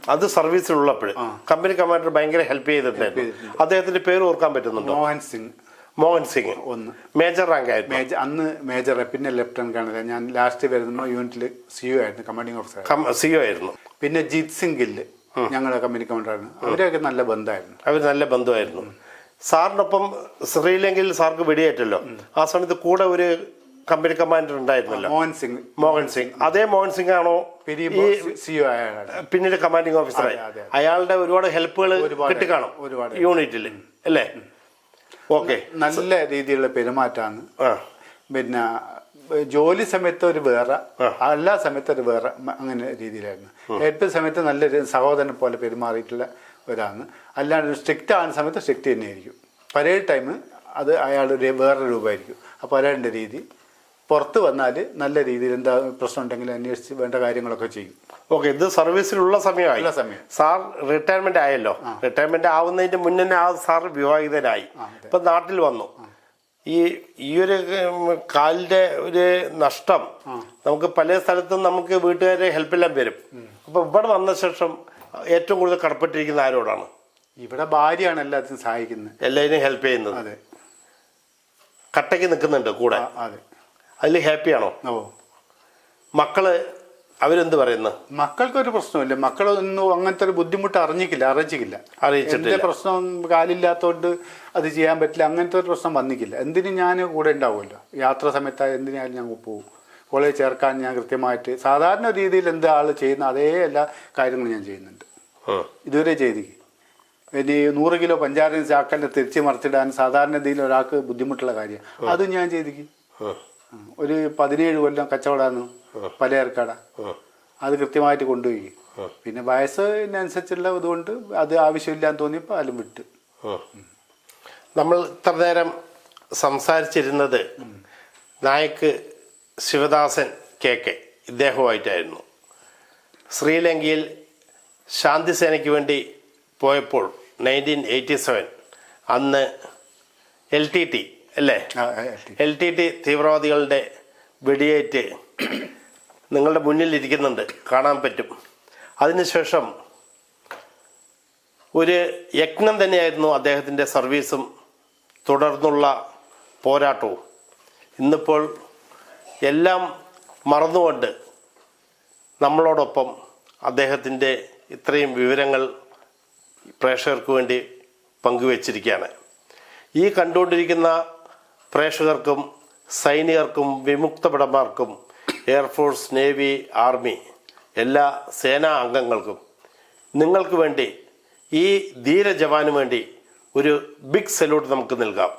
അത് സർവീസിലുള്ളപ്പോൾ കമ്പനി കമാൻഡർ ഭയങ്കര ഹെൽപ്പ് ചെയ്തിട്ടുണ്ടായിരുന്നു അദ്ദേഹത്തിന്റെ പേര് ഓർക്കാൻ പറ്റുന്നുണ്ടോ? മോഹൻ സിംഗ്. മോഹൻ സിംഗ്. ഒന്ന്. മേജർ റാങ്ക് ആയിരുന്നു. മേജർ അന്ന് മേജർ പിന്നെ ലെഫ്റ്റനന്റ് കേണൽ. ഞാൻ ലാസ്റ്റ് വരുന്ന യൂണിറ്റിൽ സിഒ ആയിരുന്നു കമാൻഡിങ് ഓഫീസർ സിഒ ആയിരുന്നു. പിന്നെ ജിത് സിംഗ് ഗില്ല്. ഞങ്ങളുടെ കമ്പനി കമാൻഡർ ആയിരുന്നു. അവരൊക്കെ നല്ല ബന്ധമായിരുന്നു. അവർ നല്ല ബന്ധമായിരുന്നു. സാറിനൊപ്പം ശ്രീലങ്കയിൽ സാർക്ക് വെടിയേറ്റല്ലോ. ആ സമയത്ത് കൂടെ ഒരു കമ്പനി കമാൻഡർ ഉണ്ടായിരുന്നല്ലോ. മോഹൻ സിംഗ്. മോഹൻ സിംഗ്. അതേ മോഹൻ സിംഗ് ആണോ പിരിയുമ്പോൾ സി യു ആയാണ് പിന്നീട് കമാൻഡിങ് ഓഫീസർ. അയാളുടെ ഒരുപാട് ഹെൽപ്പുകൾ കിട്ടിക്കാണും? ഒരുപാട്. യൂണിറ്റിൽ അല്ലേ? ഓക്കെ. നല്ല രീതിയിലുള്ള പെരുമാറ്റാണ് പിന്നെ ജോലി സമയത്ത് ഒരു വേറെ എല്ലാ സമയത്ത് ഒരു വേറെ അങ്ങനെ രീതിയിലായിരുന്നു. ഏറ്റവും സമയത്ത് നല്ലൊരു സഹോദരനെ പോലെ പെരുമാറിയിട്ടുള്ള ഒരാണ് അല്ലാണ്ട് സ്ട്രിക്റ്റ് ആകുന്ന സമയത്ത് സ്ട്രിക്റ്റ് തന്നെയായിരിക്കും. പരേ ടൈം അത് അയാൾ വേറെ രൂപമായിരിക്കും. അപ്പോൾ അയാളുടെ രീതി. പുറത്ത് വന്നാൽ നല്ല രീതിയിൽ എന്താ പ്രശ്നം ഉണ്ടെങ്കിൽ അന്വേഷിച്ച് വേണ്ട കാര്യങ്ങളൊക്കെ ചെയ്യും. ഓക്കെ ഇത് സർവീസിലുള്ള സമയമായി. ഉള്ള സമയം. സാർ റിട്ടയർമെന്റ് ആയല്ലോ. റിട്ടയർമെന്റ് ആവുന്നതിന്റെ മുന്നേ ആ സാർ വിവാഹിതനായി. ഇപ്പൊ നാട്ടിൽ വന്നു. ഈ ഈ ഒരു കാലിന്റെ ഒരു നഷ്ടം നമുക്ക് പല സ്ഥലത്തും നമുക്ക് വീട്ടുകാരെ ഹെൽപ്പെല്ലാം വരും. അപ്പൊ ഇവിടെ വന്ന ശേഷം ഏറ്റവും കൂടുതൽ കടപ്പെട്ടിരിക്കുന്ന ആരോടാണ്? ഇവിടെ ഭാര്യയാണ് എല്ലാത്തിനും സഹായിക്കുന്നത്. എല്ലാവരും ഹെൽപ്പ് ചെയ്യുന്നത്. അതെ. കട്ടയ്ക്ക് നിൽക്കുന്നുണ്ട് കൂടെ. അതെ. അതിൽ ഹാപ്പിയാണോ? ഓ. മക്കൾ അവരെന്ത് പറയുന്നു? മക്കൾക്കൊരു പ്രശ്നമില്ല. മക്കളൊന്നും അങ്ങനത്തെ ഒരു ബുദ്ധിമുട്ട് അറിഞ്ഞിക്കില്ല അറിയിച്ചിക്കില്ല. അറിയിച്ചിട്ടില്ല. എന്റെ പ്രശ്നം കാലില്ലാത്തോണ്ട് അത് ചെയ്യാൻ പറ്റില്ല അങ്ങനത്തെ ഒരു പ്രശ്നം വന്നിക്കില്ല. എന്തിനും ഞാൻ കൂടെ ഉണ്ടാവുമല്ലോ? യാത്ര സമയത്തായ എന്തിനായാലും ഞാൻ പോകും. കോളേജ് ചേർക്കാൻ ഞാൻ കൃത്യമായിട്ട് സാധാരണ രീതിയിൽ എന്താ ആൾ ചെയ്യുന്ന അതേ എല്ലാ കാര്യങ്ങളും ഞാൻ ചെയ്യുന്നുണ്ട്. ഇതുവരെ ചെയ്തിക്ക് ഇനി നൂറ് കിലോ പഞ്ചാര ചാക്കലിനെ തിരിച്ചു മറിച്ചിടാൻ സാധാരണ രീതിയിൽ ഒരാൾക്ക് ബുദ്ധിമുട്ടുള്ള കാര്യം അത് ഞാൻ ചെയ്തിക്ക്. ഒരു പതിനേഴ് കൊല്ലം കച്ചവടമായിരുന്നു പലചരക്കട അത് കൃത്യമായിട്ട് കൊണ്ടുപോയി. പിന്നെ വയസ്സിനനുസരിച്ചുള്ള ഇതുകൊണ്ട് അത് ആവശ്യമില്ലാന്ന് തോന്നിയപ്പോൾ അതിലും വിട്ട്. നമ്മൾ ഇത്ര നേരം സംസാരിച്ചിരുന്നത് നായക്ക് ശിവദാസൻ കെ കെ ഇദ്ദേഹവുമായിട്ടായിരുന്നു. ശ്രീലങ്കയിൽ ശാന്തിസേനയ്ക്ക് വേണ്ടി പോയപ്പോൾ നയന്റീൻ എയ്റ്റി സെവൻ അന്ന് എൽ ടി ടി അല്ലേ. L T. ടി തീവ്രവാദികളുടെ വെടിയേറ്റ് നിങ്ങളുടെ മുന്നിൽ ഇരിക്കുന്നുണ്ട് കാണാൻ പറ്റും. അതിനുശേഷം ഒരു യജ്ഞം തന്നെയായിരുന്നു അദ്ദേഹത്തിന്റെ സർവീസും തുടർന്നുള്ള പോരാട്ടവും. ഇന്നിപ്പോൾ എല്ലാം മറന്നുകൊണ്ട് നമ്മളോടൊപ്പം അദ്ദേഹത്തിന്റെ ഇത്രയും വിവരങ്ങൾ പ്രേക്ഷകർക്ക് വേണ്ടി പങ്കുവച്ചിരിക്കുകയാണ്. ഈ കണ്ടുകൊണ്ടിരിക്കുന്ന പ്രേക്ഷകർക്കും സൈനികർക്കും വിമുക്ത ഭടന്മാർക്കും എയർഫോഴ്സ് നേവി ആർമി എല്ലാ സേനാ അംഗങ്ങൾക്കും നിങ്ങൾക്ക് വേണ്ടി ഈ ധീര ജവാനു വേണ്ടി ഒരു ബിഗ് സല്യൂട്ട് നമുക്ക് നൽകാം.